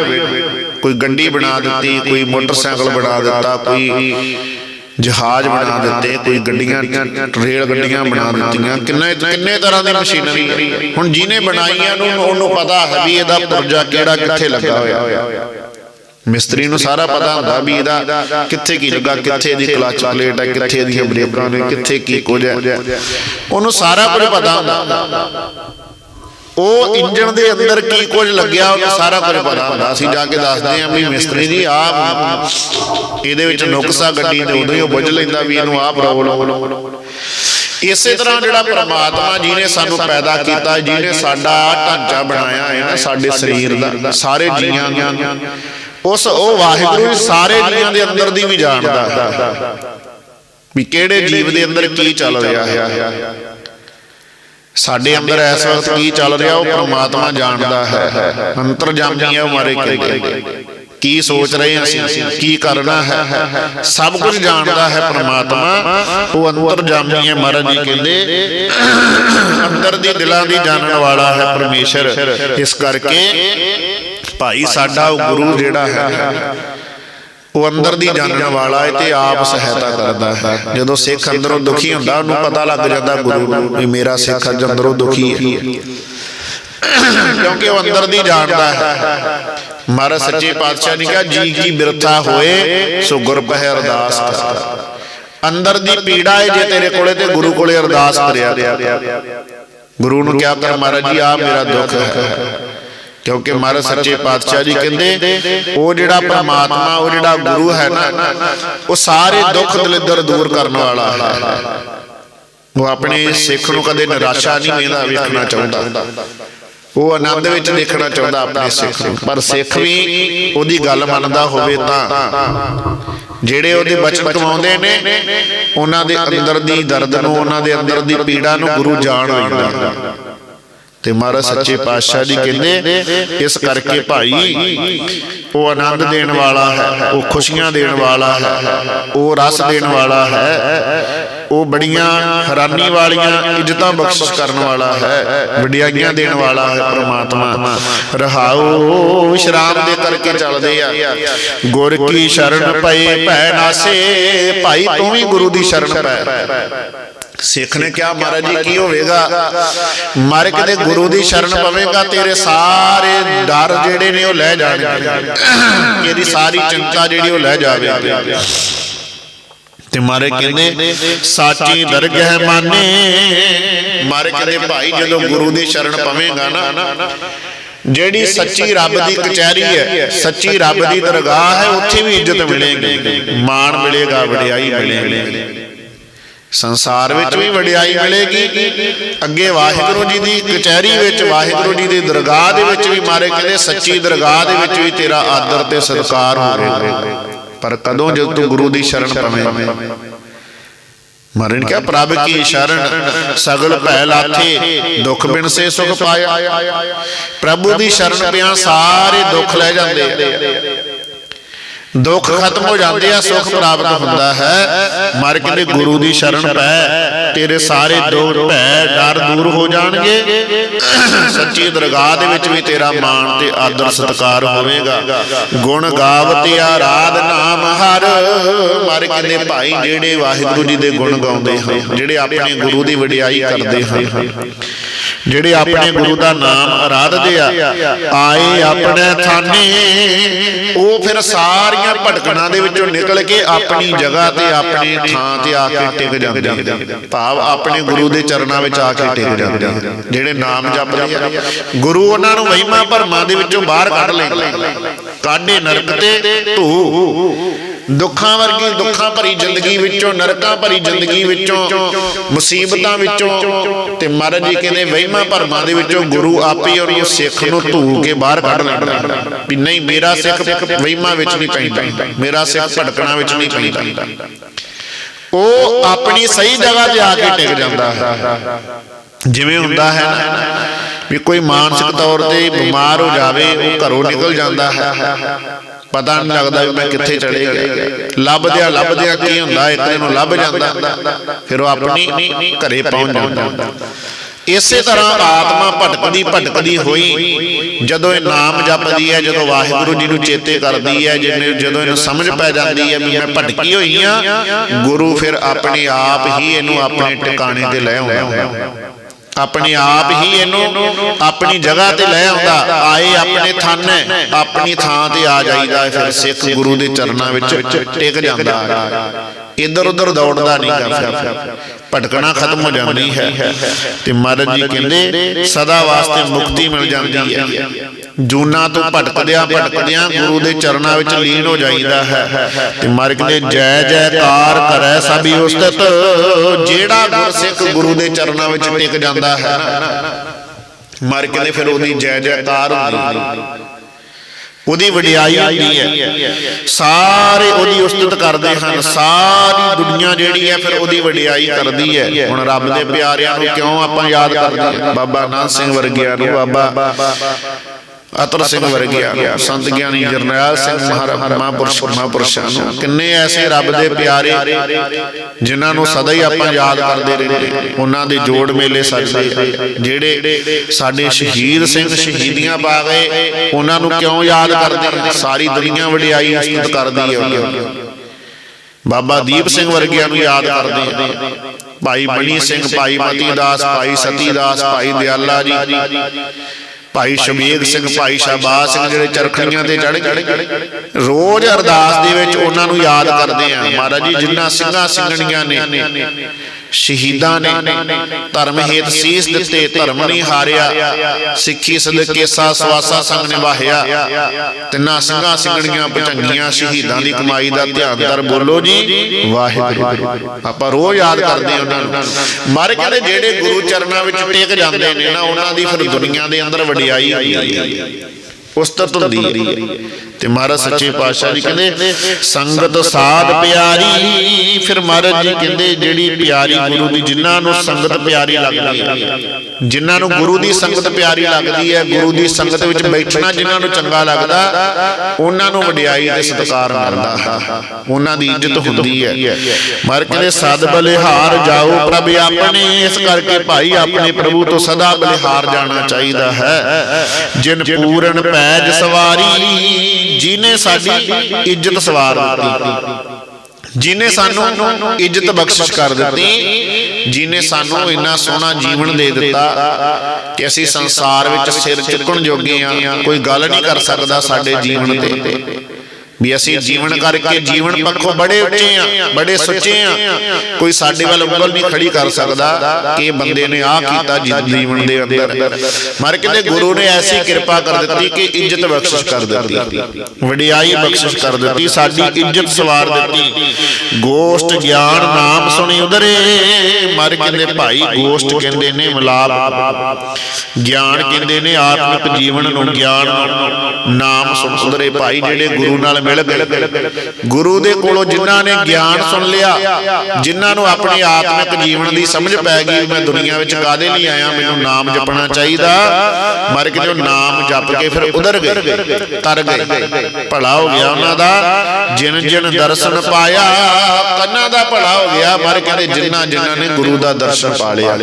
ਕੋਈ ਗੱਡੀ ਬਣਾ ਦਿੱਤੀ, ਕੋਈ ਮੋਟਰਸਾਈਕਲ ਬਣਾ ਦਿੱਤਾ, ਕੋਈ ਜਹਾਜ਼ ਬਣਾ ਦਿੱਤੇ, ਕੋਈ ਗੱਡੀਆਂ, ਰੇਲ ਗੱਡੀਆਂ ਬਣਾ ਦਿੱਤੀਆਂ, ਕਿੰਨੇ ਕਿੰਨੇ ਤਰ੍ਹਾਂ ਦੀ ਮਸ਼ੀਨਰੀ ਹੁਣ ਜਿਹਨੇ ਬਣਾਈਆਂ ਨੂੰ, ਉਹਨੂੰ ਪਤਾ ਹੈ ਵੀ ਇਹਦਾ ਪੁਰਜਾ ਕਿਹੜਾ, ਕਿੱਥੇ ਲੱਗਾ ਹੋਇਆ। ਮਿਸਤਰੀ ਨੂੰ ਸਾਰਾ ਪਤਾ ਹੁੰਦਾ ਵੀ ਇਹਦਾ ਕਿੱਥੇ ਕੀ ਲੱਗਾ, ਕਿੱਥੇ ਦੀ ਕਲਚ ਪਲੇਟ ਹੈ, ਕਿੱਥੇ ਦੀਆਂ ਬ੍ਰੇਕਾਂ ਨੇ, ਕਿੱਥੇ ਕੀ ਕੁਝ ਹੈ। ਉਹਨੂੰ ਸਾਰਾ ਕੁਝ ਪਤਾ ਹੁੰਦਾ। ਉਹ ਇੰਜਣ ਦੇ ਅੰਦਰ ਕੀ ਕੁਝ ਲੱਗਿਆ ਉਹਨੂੰ ਸਾਰਾ ਕੁਝ ਪਤਾ ਹੁੰਦਾ। ਅਸੀਂ ਜਾ ਕੇ ਦੱਸਦੇ ਆਂ ਵੀ ਮਿਸਤਰੀ ਜੀ ਆਹ ਇਹਦੇ ਵਿੱਚ ਨੁਕਸਾ ਗੱਡੀ ਦੇ ਉਦੋਂ ਹੀ ਉਹ ਬੁੱਝ ਲੈਂਦਾ ਵੀ ਇਹਨੂੰ ਆਹ ਪ੍ਰੋਬਲਮ ਇਸੇ ਤਰ੍ਹਾਂ ਜਿਹੜਾ ਪ੍ਰਮਾਤਮਾ ਜੀ ਨੇ ਸਾਨੂੰ ਪੈਦਾ ਕੀਤਾ ਜਿਹਨੇ ਸਾਡਾ ਢਾਂਚਾ ਬਣਾਇਆ ਹੈ ਨਾ ਸਾਡੇ ਸਰੀਰ ਦਾ ਸਾਰੇ ਜੀਆਂ ਦਾ ਉਸ ਉਹ ਵਾਹਿਗੁਰੂ ਸਾਰੇ ਜੀਆਂ ਦੇ ਅੰਦਰ ਦੀ ਵੀ ਜਾਣਦਾ। ਵੀ ਕਿਹੜੇ ਜੀਵ ਦੇ ਅੰਦਰ ਕੀ ਚੱਲ ਰਿਹਾ ਹੈ? ਸਾਡੇ ਅੰਦਰ ਇਸ ਵਕਤ ਕੀ ਚੱਲ ਰਿਹਾ ਉਹ ਪ੍ਰਮਾਤਮਾ ਜਾਣਦਾ ਹੈ। ਅੰਤਰਜਾਮੀ ਹੈ। ਉਹ ਮਾਰੇ ਕਹਿੰਦੇ ਕੀ ਸੋਚ ਰਹੇ ਹਾਂ ਅਸੀਂ? ਕੀ ਕਰਨਾ ਹੈ? ਸਭ ਕੁਝ ਜਾਣਦਾ ਹੈ ਪ੍ਰਮਾਤਮਾ। ਉਹ ਅੰਤਰਜਾਮੀ ਹੈ ਮਹਾਰਾਜ ਜੀ ਕਹਿੰਦੇ ਅੰਦਰ ਦੀ ਦਿਲਾਂ ਦੀ ਜਾਣਨ ਵਾਲਾ ਹੈ ਪਰਮੇਸ਼ਰ। ਇਸ ਕਰਕੇ ਭਾਈ ਸਾਡਾ ਉਹ ਗੁਰੂ ਜਿਹੜਾ ਹੈ। ਉਹ ਅੰਦਰ ਦੀ ਜਾਣਨ ਵਾਲਾ ਹੈ ਤੇ ਆਪ ਸਹਾਇਤਾ ਕਰਦਾ ਹੈ। ਜਦੋਂ ਸਿੱਖ ਅੰਦਰੋਂ ਦੁਖੀ ਹੁੰਦਾ, ਉਹਨੂੰ ਪਤਾ ਲੱਗ ਜਾਂਦਾ ਗੁਰੂ ਵੀ ਮੇਰਾ ਸਿੱਖ ਅੱਜ ਅੰਦਰੋਂ ਦੁਖੀ ਹੈ। ਕਿਉਂਕਿ ਉਹ ਅੰਦਰ ਦੀ ਜਾਣਦਾ ਹੈ। ਮਹਾਰਾਜ ਸੱਚੇ ਪਾਤਸ਼ਾਹ ਨੇ ਕਿਹਾ, ਜੀ ਕੀ ਬਿਰਥਾ ਹੋਏ, ਸੋ ਗੁਰ ਪਹਿ ਅਰਦਾਸ ਕਰ। ਅੰਦਰ ਦੀ ਪੀੜਾ ਹੈ ਜੇ ਤੇਰੇ ਕੋਲੇ ਤੇ ਗੁਰੂ ਕੋਲੇ ਅਰਦਾਸ ਕਰਿਆ। ਗੁਰੂ ਨੂੰ ਕਿਹਾ ਕਰ ਮਹਾਰਾਜ ਜੀ ਆ ਮੇਰਾ ਦੁੱਖ ਹੈ। ਕਿਉਂਕਿ ਮਹਾਰਾਜ ਸੱਚੇ ਪਾਤਸ਼ਾਹ ਜੀ ਕਹਿੰਦੇ ਉਹ ਜਿਹੜਾ ਪਰਮਾਤਮਾ ਉਹ ਜਿਹੜਾ ਗੁਰੂ ਹੈ ਨਾ ਉਹ ਸਾਰੇ ਦੁੱਖ ਦਲਿੱਦਰ ਦੂਰ ਕਰਨ ਵਾਲਾ। ਹੈ ਉਹ ਆਪਣੇ ਸਿੱਖ ਨੂੰ ਕਦੇ ਨਿਰਾਸ਼ਾ ਨਹੀਂ ਵੇਂਦਾ ਵੇਖਣਾ ਚਾਹੁੰਦਾ। ਉਹ ਆਨੰਦ ਵਿੱਚ ਦੇਖਣਾ ਚਾਹੁੰਦਾ ਆਪਣੇ ਸਿੱਖ ਨੂੰ। ਪਰ ਸਿੱਖ ਵੀ ਉਹਦੀ ਗੱਲ ਮੰਨਦਾ ਹੋਵੇ ਤਾਂ। ਜਿਹੜੇ ਉਹਦੇ ਬਚਨ ਕਮਾਉਂਦੇ ਨੇ ਉਹਨਾਂ ਦੇ ਅੰਦਰ ਦੀ ਦਰਦ ਨੂੰ ਉਹਨਾਂ ਦੇ ਅੰਦਰ ਦੀ ਪੀੜਾ ਨੂੰ ਗੁਰੂ ਜਾਣ ਲੈਂਦਾ ਤੇ ਮਹਾਰਾਜ ਸੱਚੇ ਪਾਤਸ਼ਾਹ ਜੀ ਕਹਿੰਦੇ ਇਸ ਕਰਕੇ ਭਾਈ ਉਹ ਆਨੰਦ ਦੇਣ ਵਾਲਾ ਹੈ ਉਹ ਖੁਸ਼ੀਆਂ ਦੇਣ ਵਾਲਾ ਹੈ ਉਹ ਰਸ ਦੇਣ ਵਾਲਾ ਹੈ ਉਹ ਬੜੀਆਂ ਹੈਰਾਨੀ ਵਾਲੀਆਂ ਇੱਜ਼ਤਾਂ ਬਖਸ਼ਿਸ਼ ਕਰਨ ਵਾਲਾ ਹੈ ਵਡਿਆਈਆਂ ਦੇਣ ਵਾਲਾ ਹੈ ਪ੍ਰਮਾਤਮਾ। ਰਹਾਉ ਸ਼ਰਾਮ ਦੇ ਕਰਕੇ ਚੱਲਦੇ ਆ। ਗੁਰ ਕੀ ਸ਼ਰਨ ਪਏ ਭੈ ਨਾਸੇ ਭਾਈ ਤੂੰ ਵੀ ਗੁਰੂ ਦੀ ਸ਼ਰਨ ਪੈ। ਸਿੱਖ ਨੇ ਕਿਹਾ ਮਹਾਰਾਜ ਜੀ ਕੀ ਹੋਵੇਗਾ? ਮਾਰੇ ਕਿਤੇ ਗੁਰੂ ਦੀ ਸ਼ਰਨ ਪਵੇਗਾ ਤੇਰੇ ਸਾਰੇ ਡਰ ਜਿਹੜੇ ਨੇ ਉਹ ਲੈ ਜਾਣਗੇ। ਤੇਰੀ (coughs) ਸਾਰੀ ਚਿੰਤਾ ਜਿਹੜੀ ਉਹ ਲੈ ਜਾਵੇਗੀ। ਤੇ ਮਾਰੇ ਕਹਿੰਦੇ ਸਾਚੀ ਦਰਗਹਿ ਮਾਨੇ। ਮਾਰੇ ਕਹਿੰਦੇ ਭਾਈ ਜਦੋਂ ਗੁਰੂ ਦੀ ਸ਼ਰਨ ਪਵੇਂਗਾ ਨਾ ਜਿਹੜੀ ਸੱਚੀ ਰੱਬ ਦੀ ਕਚਹਿਰੀ ਹੈ ਸੱਚੀ ਰੱਬ ਦੀ ਦਰਗਾਹ ਹੈ ਉੱਥੇ ਵੀ ਇੱਜ਼ਤ ਮਿਲੇਗੀ। ਮਾਣ ਮਿਲੇਗਾ ਵਡਿਆਈ ਮਿਲੇਗੀ। ਸੰਸਾਰ ਵਿੱਚ ਵੀ ਵਡਿਆਈ ਮਿਲੇਗੀ। ਅੱਗੇ ਵਾਹਿਗੁਰੂ ਜੀ ਦੀ ਕਚਹਿਰੀ ਵਿੱਚ, ਵਾਹਿਗੁਰੂ ਜੀ ਦੀ ਦਰਗਾਹ ਦੇ ਵਿੱਚ ਵੀ ਮਾਰੇ ਕਹਿੰਦੇ, ਸੱਚੀ ਦਰਗਾਹ ਦੇ ਵਿੱਚ ਵੀ ਤੇਰਾ ਆਦਰ ਤੇ ਸਤਿਕਾਰ ਹੋਵੇਗਾ। ਪਰ ਕਦੋਂ ਜਦ ਤੂੰ ਗੁਰੂ ਦੀ ਸ਼ਰਨ ਪਵੇਂ ਮਰਨ ਕਿਆ ਪ੍ਰਭ ਕੀ ਸ਼ਰਨ? ਸਗਲ ਭੈ ਲਾਥੇ ਦੁੱਖ ਬਿਨ ਸੇ ਸੁਖ ਪਾਇਆ। ਪ੍ਰਭੂ ਦੀ ਸ਼ਰਨ ਪਿਆ, ਸਾਰੇ ਦੁੱਖ ਲੈ ਜਾਂਦੇ ਆ। ਦੁੱਖ ਖਤਮ ਹੋ ਜਾਂਦੇ ਆ ਸੁਖ ਪ੍ਰਾਪਤ ਹੁੰਦਾ ਹੈ। ਮਰ ਕਹਿੰਦੇ ਗੁਰੂ ਦੀ ਸ਼ਰਨ ਪੈ ਤੇਰੇ ਸਾਰੇ ਦੁੱਖ ਭੈ ਡਰ ਦੂਰ ਹੋ ਜਾਣਗੇ। ਸੱਚੀ ਦਰਗਾਹ ਦੇ ਵਿੱਚ ਵੀ ਤੇਰਾ ਮਾਣ ਤੇ ਆਦਰ ਸਤਕਾਰ ਹੋਵੇਗਾ। ਗੁਣ ਗਾਵਤੇ ਆਰਾਧ ਨਾਮ ਹਰ। ਮਰ ਕਹਿੰਦੇ ਭਾਈ ਜਿਹੜੇ ਵਾਹਿਗੁਰੂ ਜੀ ਦੇ ਗੁਣ ਗਾਉਂਦੇ ਹਨ ਜਿਹੜੇ ਆਪਣੇ ਗੁਰੂ ਦੀ ਵਡਿਆਈ ਕਰਦੇ ਹਨ। ਜਿਹੜੇ ਆਪਣੇ ਗੁਰੂ ਦਾ ਨਾਮ ਆਰਾਧਦੇ ਆ ਆਏ ਆਪਣੇ ਥਾਨੇ। ਉਹ ਫਿਰ ਸਾਰੀਆਂ ਭਟਕਣਾ ਦੇ ਵਿੱਚੋਂ ਨਿਕਲ ਕੇ ਆਪਣੀ ਜਗ੍ਹਾ ਤੇ ਆਪਣੀ ਥਾਂ ਤੇ ਆ ਕੇ ਟਿਕ ਜਾਂਦੇ ਆ। ਭਾਵ ਆਪਣੇ ਗੁਰੂ ਦੇ ਚਰਨਾਂ ਵਿੱਚ ਆ ਕੇ ਟਿਕ ਜਾਂਦੇ ਆ। ਜਿਹੜੇ ਨਾਮ ਜਪਦੇ ਆ। ਗੁਰੂ ਉਹਨਾਂ ਨੂੰ ਵਹਿਮਾਂ ਭਰਮਾਂ ਦੇ ਵਿੱਚੋਂ ਬਾਹਰ ਕੱਢ ਲੈਂਦਾ ਕਾਢੇ ਨਰਕ ਤੇ ਧੂ। ਦੁੱਖਾਂ ਵਰਗੀ ਦੁੱਖਾਂ ਭਰੀ ਜ਼ਿੰਦਗੀ ਵਿੱਚੋਂ, ਨਰਕਾਂ ਭਰੀ ਜ਼ਿੰਦਗੀ ਵਿੱਚੋਂ, ਮੁਸੀਬਤਾਂ ਵਿੱਚੋਂ ਤੇ ਮਹਾਰਾਜ ਜੀ ਕਹਿੰਦੇ, ਵਹਿਮਾਂ ਭਰਮਾਂ ਦੇ ਵਿੱਚੋਂ ਗੁਰੂ ਆਪੇ ਉਹਨੂੰ ਸਿੱਖ ਨੂੰ ਧੂ ਕੇ ਬਾਹਰ ਕੱਢ ਲੈਂਦਾ ਵੀ ਨਹੀਂ, ਮੇਰਾ ਸਿੱਖ ਵਹਿਮਾਂ ਵਿੱਚ ਨਹੀਂ ਪੈਂਦਾ, ਮੇਰਾ ਸਿੱਖ ਭਟਕਣਾ ਵਿੱਚ ਨਹੀਂ ਪੈਂਦਾ। ਉਹ ਆਪਣੀ ਸਹੀ ਜਗ੍ਹਾ ਤੇ ਆ ਕੇ ਟਿਕ ਜਾਂਦਾ ਹੈ। ਜਿਵੇਂ ਹੁੰਦਾ ਹੈ ਵੀ ਕੋਈ ਮਾਨਸਿਕ ਤੌਰ ਤੇ ਬਿਮਾਰ ਹੋ ਜਾਵੇ, ਉਹ ਘਰੋਂ ਨਿਕਲ ਜਾਂਦਾ ਹੈ। ਪਤਾ ਨਹੀਂ ਲੱਗਦਾ ਵੀ ਮੈਂ ਕਿੱਥੇ ਚਲੇ ਗਿਆ। ਲੱਭਦਿਆਂ ਲੱਭਦਿਆਂ ਕੀ ਹੁੰਦਾ? ਇੱਕ ਦਿਨ ਨੂੰ ਲੱਭ ਜਾਂਦਾ। ਫਿਰ ਉਹ ਆਪਣੀ ਘਰੇ ਪਹੁੰਚ ਜਾਂਦਾ। ਇਸੇ ਤਰ੍ਹਾਂ ਆਤਮਾ ਭਟਕਦੀ ਭਟਕਦੀ ਹੋਈ ਜਦੋਂ ਇਹ ਨਾਮ ਜਪਦੀ ਹੈ ਜਦੋਂ ਵਾਹਿਗੁਰੂ ਜੀ ਨੂੰ ਚੇਤੇ ਕਰਦੀ ਹੈ ਜਿਹਨੇ ਜਦੋਂ ਇਹਨੂੰ ਸਮਝ ਪੈ ਜਾਂਦੀ ਹੈ ਵੀ ਮੈਂ ਭਟਕੀ ਹੋਈ ਆ ਗੁਰੂ ਫਿਰ ਆਪਣੇ ਆਪ ਹੀ ਇਹਨੂੰ ਆਪਣੇ ਟਿਕਾਣੇ ਤੇ ਲੈ ਆਉਂਦਾ। ਆਪਣੇ ਆਪ ਹੀ ਇਹਨੂੰ ਆਪਣੀ ਜਗ੍ਹਾ ਤੇ ਲੈ ਆਉਂਦਾ। ਆਏ ਆਪਣੇ ਥਾਨੇ ਆਪਣੀ ਥਾਂ ਤੇ ਆ ਜਾਈਦਾ ਫਿਰ ਸਿੱਖ ਗੁਰੂ ਦੇ ਚਰਨਾਂ ਵਿੱਚ ਟਿਕ ਜਾਂਦਾ ਇੱਧਰ ਉੱਧਰ ਦੌੜਦਾ ਨਹੀਂ ਕਰਦਾ। ਭਟਕਣਾ ਖਤਮ ਹੋ ਜਾਂਦੀ ਹੈ। ਤੇ ਮਹਾਰਾਜ ਜੀ ਕਹਿੰਦੇ ਸਦਾ ਵਾਸਤੇ ਮੁਕਤੀ ਮਿਲ ਜਾਂਦੀ ਹੈ। ਜੂਨਾ ਤੋਂ ਭਟਕਦਿਆਂ ਭਟਕਦਿਆਂ ਗੁਰੂ ਦੇ ਚਰਨਾਂ ਵਿੱਚ ਲੀਨ ਹੋ ਜਾਈਦਾ ਹੈ। ਤੇ ਮਹਾਰਾਜ ਕਹਿੰਦੇ ਜੈ ਜੈਕਾਰ ਕਰੈ ਸਭੀ ਉਸਤਤ, ਜਿਹੜਾ ਗੁਰਸਿੱਖ ਗੁਰੂ ਦੇ ਚਰਨਾਂ ਵਿੱਚ ਟਿਕ ਜਾਂਦਾ ਹੈ। ਮਰ ਕਹਿੰਦੇ ਫਿਰ ਉਹਦੀ ਜੈ ਜੈਕਾਰ ਹੁੰਦੀ ਉਹਦੀ ਵਡਿਆਈ ਹੁੰਦੀ ਹੈ। ਸਾਰੇ ਉਹਦੀ ਉਸਤਤ ਕਰਦੇ ਹਨ। ਸਾਰੀ ਦੁਨੀਆ ਜਿਹੜੀ ਹੈ ਫਿਰ ਉਹਦੀ ਵਡਿਆਈ ਕਰਦੀ ਹੈ। ਹੁਣ ਰੱਬ ਦੇ ਪਿਆਰਿਆਂ ਨੂੰ ਕਿਉਂ ਆਪਾਂ ਯਾਦ ਕਰਦੇ ਹਾਂ? ਬਾਬਾ ਨਾਨਕ ਸਿੰਘ ਵਰਗਿਆਂ ਨੂੰ, ਬਾਬਾ ਅਤਰ ਸਿੰਘ ਵਰਗਿਆਂ ਸੰਤ ਗਿਆਨੀ ਜਰਨੈਲ ਸਿੰਘ ਮਹਾਂਪੁਰਸ਼ ਮਹਾਂਪੁਰਸ਼ਾਂ ਨੂੰ। ਕਿੰਨੇ ਐਸੇ ਰੱਬ ਦੇ ਪਿਆਰੇ ਜਿਨ੍ਹਾਂ ਨੂੰ ਸਦਾ ਹੀ ਆਪਾਂ ਯਾਦ ਕਰਦੇ ਰਹਿੰਦੇ ਉਹਨਾਂ ਦੇ ਜੋੜ ਮੇਲੇ ਸੱਜਦੇ ਜਿਹੜੇ ਸਾਡੇ ਸ਼ਹੀਦ ਸਿੰਘ ਸ਼ਹੀਦੀਆਂ ਪਾ ਗਏ। ਉਹਨਾਂ ਨੂੰ ਕਿਉਂ ਯਾਦ ਕਰਦੇ? ਸਾਰੀ ਦੁਨੀਆ ਵਡਿਆਈ ਉਸਤਤ ਕਰਦੀ ਹੈ ਉਹਨਾਂ ਬਾਬਾ ਦੀਪ ਸਿੰਘ ਵਰਗਿਆਂ ਨੂੰ ਯਾਦ ਕਰਦੇ ਆ ਭਾਈ ਮਣੀ ਸਿੰਘ ਭਾਈ ਮਤੀ ਦਾਸ ਭਾਈ ਸਤੀ ਦਾਸ ਭਾਈ ਦਿਆਲਾ ਜੀ। ਭਾਈ ਸ਼ਮੀਰ ਸਿੰਘ ਭਾਈ ਸ਼ਾਬਾਸ਼ ਸਿੰਘ ਜਿਹੜੇ ਚਰਖੜੀਆਂ ਤੇ ਚੜ ਗਏ। ਰੋਜ਼ ਅਰਦਾਸ ਦੇ ਵਿੱਚ ਉਹਨਾਂ ਨੂੰ ਯਾਦ ਕਰਦੇ ਆ। ਮਹਾਰਾਜ ਜੀ ਜਿਨ੍ਹਾਂ ਸਿੰਘਾਂ ਸਿੰਘਣੀਆਂ ਨੇ ਸ਼ਹੀਦਾਂ ਨੇ। ਧਰਮ ਹੇਤ ਸੀਸ ਦਿੱਤੇ ਧਰਮ ਨਹੀਂ ਹਾਰਿਆ। ਸਿੱਖੀ ਸਦਕੇਸਾ ਸਵਾਸਾ ਸੰਗ ਨਿਭਾਇਆ। ਤਿੰਨਾਂ ਸਿੰਘਾਂ ਸਿੰਘਣੀਆਂ ਭਚੰਗੀਆਂ ਸ਼ਹੀਦਾਂ ਦੀ ਕਮਾਈ ਦਾ ਧਿਆਨ ਦਰ ਬੋਲੋ ਜੀ। ਵਾਹਿਗੁਰੂ ਆਪਾਂ ਰੋਜ਼ ਯਾਦ ਕਰਦੇ ਹਾਂ ਉਹਨਾਂ ਨੂੰ। ਮਰ ਕਹਿੰਦੇ ਜਿਹੜੇ ਗੁਰੂ ਚਰਨਾਂ ਵਿੱਚ ਟਿਕ ਜਾਂਦੇ ਨੇ ਨਾ ਉਹਨਾਂ ਦੀ ਫਿਰ ਦੁਨੀਆ ਦੇ ਅੰਦਰ ਵਡਿਆਈ ਹੁੰਦੀ ਹੈ ਉਸਤਤ ਹੁੰਦੀ ਹੈ ਤੇ ਮਹਾਰਾਜ ਸੱਚੇ ਪਾਤਸ਼ਾਹ ਜੀ ਕਹਿੰਦੇ ਸੰਗਤ ਸਾਧ ਪਿਆਰੀ ਫਿਰ ਮਹਾਰਾਜ ਜੀ ਕਹਿੰਦੇ ਜਿਹੜੀ ਪਿਆਰੀ ਗੁਰੂ ਦੀ ਜਿਨ੍ਹਾਂ ਨੂੰ ਸੰਗਤ ਪਿਆਰੀ ਲੱਗਦੀ ਹੈ ਜਿਨ੍ਹਾਂ ਨੂੰ ਗੁਰੂ ਦੀ ਸੰਗਤ ਪਿਆਰੀ ਲੱਗਦੀ ਹੈ ਗੁਰੂ ਦੀ ਸੰਗਤ ਵਿੱਚ ਬੈਠਣਾ ਜਿਨ੍ਹਾਂ ਨੂੰ ਚੰਗਾ ਲੱਗਦਾ ਉਹਨਾਂ ਨੂੰ ਵਡਿਆਈ ਤੇ ਸਤਿਕਾਰ ਮਿਲਦਾ ਉਹਨਾਂ ਦੀ ਇੱਜ਼ਤ ਹੁੰਦੀ ਹੈ। ਮਰ ਕਹਿੰਦੇ ਸਦ ਬਲਿਹਾਰ ਜਾਓ ਪ੍ਰਭ ਆਪਣੇ ਇਸ ਕਰਕੇ ਭਾਈ ਆਪਣੇ ਪ੍ਰਭੂ ਤੋਂ ਸਦਾ ਬਲਿਹਾਰ ਜਾਣਾ ਚਾਹੀਦਾ ਹੈ। ਜਿਨ ਪੂਰਨ ਪੈਜ ਸਵਾਰੀ ਜਿਨੇ ਸਾਡੀ ਇੱਜ਼ਤ ਸਵਾਰ ਦਿੱਤੀ ਜਿਨੇ ਸਾਨੂੰ ਇੱਜ਼ਤ ਬਖਸ਼ਿਸ਼ ਕਰ ਦਿੱਤੀ ਜਿਨੇ ਸਾਨੂੰ ਇੰਨਾ ਸੋਹਣਾ ਜੀਵਨ ਦੇ ਦਿੱਤਾ ਕਿ ਅਸੀਂ ਸੰਸਾਰ ਵਿੱਚ ਸਿਰ ਚੁੱਕਣ ਜੋਗੇ ਆ ਕੋਈ ਗੱਲ ਨਹੀਂ ਕਰ ਸਕਦਾ ਸਾਡੇ ਜੀਵਨ ਤੇ। ਵੀ ਅਸੀਂ ਜੀਵਨ ਕਰਕੇ ਜੀਵਨ ਪੱਖੋਂ ਬੜੇ ਉੱਚੇ ਆ ਬੜੇ ਸੁੱਚੇ ਆ ਕੋਈ ਸਾਡੇ ਵੱਲ ਉਂਗਲ ਨਹੀਂ ਖੜੀ ਕਰ ਸਕਦਾ ਕਿ ਬੰਦੇ ਨੇ ਆਹ ਕੀਤਾ ਜੀਵਨ ਦੇ ਅੰਦਰ। ਮਰ ਕਹਿੰਦੇ ਗੁਰੂ ਨੇ ਐਸੀ ਕਿਰਪਾ ਕਰ ਦਿੱਤੀ ਕਿ ਇੱਜ਼ਤ ਬਖਸ਼ਿਸ਼ ਕਰ ਦਿੱਤੀ। ਵਡਿਆਈ ਬਖਸ਼ਿਸ਼ ਕਰ ਦਿੱਤੀ ਸਾਡੀ ਇੱਜ਼ਤ ਸਵਾਰ ਦਿੱਤੀ। ਗੋਸ਼ਟ ਗਿਆਨ ਨਾਮ ਸੁਣੀ ਉਦਰੇ ਮਰ ਕਹਿੰਦੇ ਭਾਈ ਗੋਸ਼ਟ ਕਹਿੰਦੇ ਨੇ ਮਲਾਪ। ਗਿਆਨ ਕਹਿੰਦੇ ਨੇ ਆਤਮਿਕ ਜੀਵਨ ਨੂੰ ਗਿਆਨ ਨਾਮ ਸੁਣ ਉਦਰੇ ਭਾਈ ਜਿਹੜੇ ਗੁਰੂ ਨਾਲ ਮਿਲ ਗਏ। ਗੁਰੂ ਦੇ ਕੋਲੋਂ ਜਿਨ੍ਹਾਂ ਨੇ ਗਿਆਨ ਸੁਣ ਲਿਆ, ਜਿਨ੍ਹਾਂ ਨੂੰ ਆਪਣੀ ਆਤਮਿਕ ਜੀਵਨ ਦੀ ਸਮਝ ਪੈ ਗਈ ਮੈਂ ਦੁਨੀਆ ਵਿੱਚ ਕਾਦੇ ਲਈ ਆਇਆ, ਮੈਨੂੰ ਨਾਮ ਜਪਣਾ ਚਾਹੀਦਾ, ਮਰ ਕੇ ਜੋ ਨਾਮ ਜਪ ਕੇ ਫਿਰ ਉਧਰ ਗਏ, ਤਰ ਗਏ। ਭਲਾ ਹੋ ਗਿਆ ਉਹਨਾਂ ਦਾ, ਜਿਨ ਜਿਨ ਦਰਸ਼ਨ ਪਾਇਆ, ਕੰਨਾਂ ਦਾ ਭਲਾ ਹੋ ਗਿਆ, ਮਰ ਕਹਿੰਦੇ ਜਿਨ੍ਹਾਂ ਜਿਨ੍ਹਾਂ ਨੇ ਗੁਰੂ ਦਾ ਦਰਸ਼ਨ ਪਾ ਲਿਆ।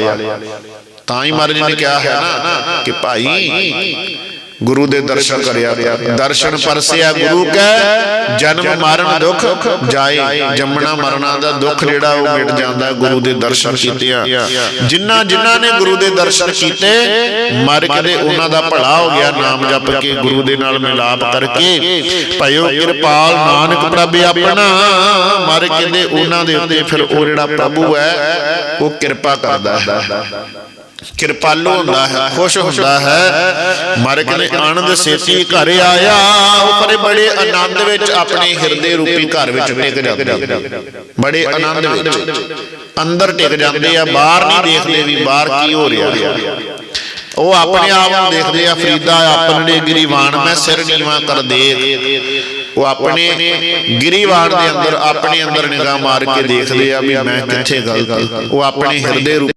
ਤਾਂ ਹੀ ਮਹਾਰਾਜ ਨੇ ਕਿਹਾ ਹੈ ਨਾ ਕਿ ਭਾਈ ਗੁਰੂ ਦੇ ਦਰਸ਼ਨ ਕਰਿਆ ਦਰਸ਼ਨ ਪਰਸਿਆ ਗੁਰੂ ਕੈ, ਜਨਮ ਮਰਨ ਦੁੱਖ ਜਾਏ। ਜੰਮਣਾ ਮਰਨਾ ਦਾ ਦੁੱਖ ਜਿਹੜਾ ਉਹ ਮਿਟ ਜਾਂਦਾ ਗੁਰੂ ਦੇ ਦਰਸ਼ਨ ਕੀਤਿਆਂ। ਜਿਨ੍ਹਾਂ ਜਿਨ੍ਹਾਂ ਨੇ ਗੁਰੂ ਦੇ ਦਰਸ਼ਨ ਕੀਤੇ, ਮਰ ਕੇ ਉਹਨਾਂ ਦਾ ਭਲਾ ਹੋ ਗਿਆ, ਨਾਮ ਜਪ ਕੇ ਗੁਰੂ ਦੇ ਨਾਲ ਮਿਲਾਪ ਕਰਕੇ। ਭਇਓ ਕਿਰਪਾਲ ਨਾਨਕ ਪ੍ਰਭ ਆਪਣਾ। ਮਰ ਕਹਿੰਦੇ ਉਹਨਾਂ ਦੇ ਉੱਤੇ ਫਿਰ ਉਹ ਜਿਹੜਾ ਪ੍ਰਭੂ ਹੈ, ਉਹ ਕਿਰਪਾ ਕਰਦਾ ਹੈ। ਕਿਰਪਾਲੂ ਹੁੰਦਾ ਹੈ ਖੁਸ਼ ਹੁੰਦਾ ਹੈ। ਮਰ ਕੇ ਆਨੰਦ ਸੇਤੀ ਘਰ ਆਇਆ ਉਹ ਪਰੇ ਬੜੇ ਆਨੰਦ ਵਿੱਚ ਆਪਣੇ ਹਿਰਦੇ ਰੂਪੀ ਘਰ ਵਿੱਚ ਟਿਕ ਜਾਂਦੇ ਬੜੇ ਆਨੰਦ ਵਿੱਚ ਅੰਦਰ ਟਿਕ ਜਾਂਦੇ ਆ ਬਾਹਰ ਨਹੀਂ ਦੇਖਦੇ ਵੀ ਬਾਹਰ ਕੀ ਹੋ ਰਿਹਾ। ਉਹ ਆਪਣੇ ਆਪ ਨੂੰ ਦੇਖਦੇ ਆ ਫਰੀਦਾ ਆਪਣੇ ਗਰੀਵਾਨ ਮੈਂ ਸਿਰ ਨੀਵਾ ਕਰ ਦੇਖ ਉਹ ਆਪਣੇ ਗਰੀਵਾਨ ਦੇ ਅੰਦਰ ਆਪਣੇ ਅੰਦਰ ਨਿਗਾਹ ਮਾਰ ਕੇ ਦੇਖਦੇ ਆ ਵੀ ਮੈਂ ਕਿੱਥੇ ਗਲਤ। ਉਹ ਆਪਣੇ ਹਿਰਦੇ ਰੂਪ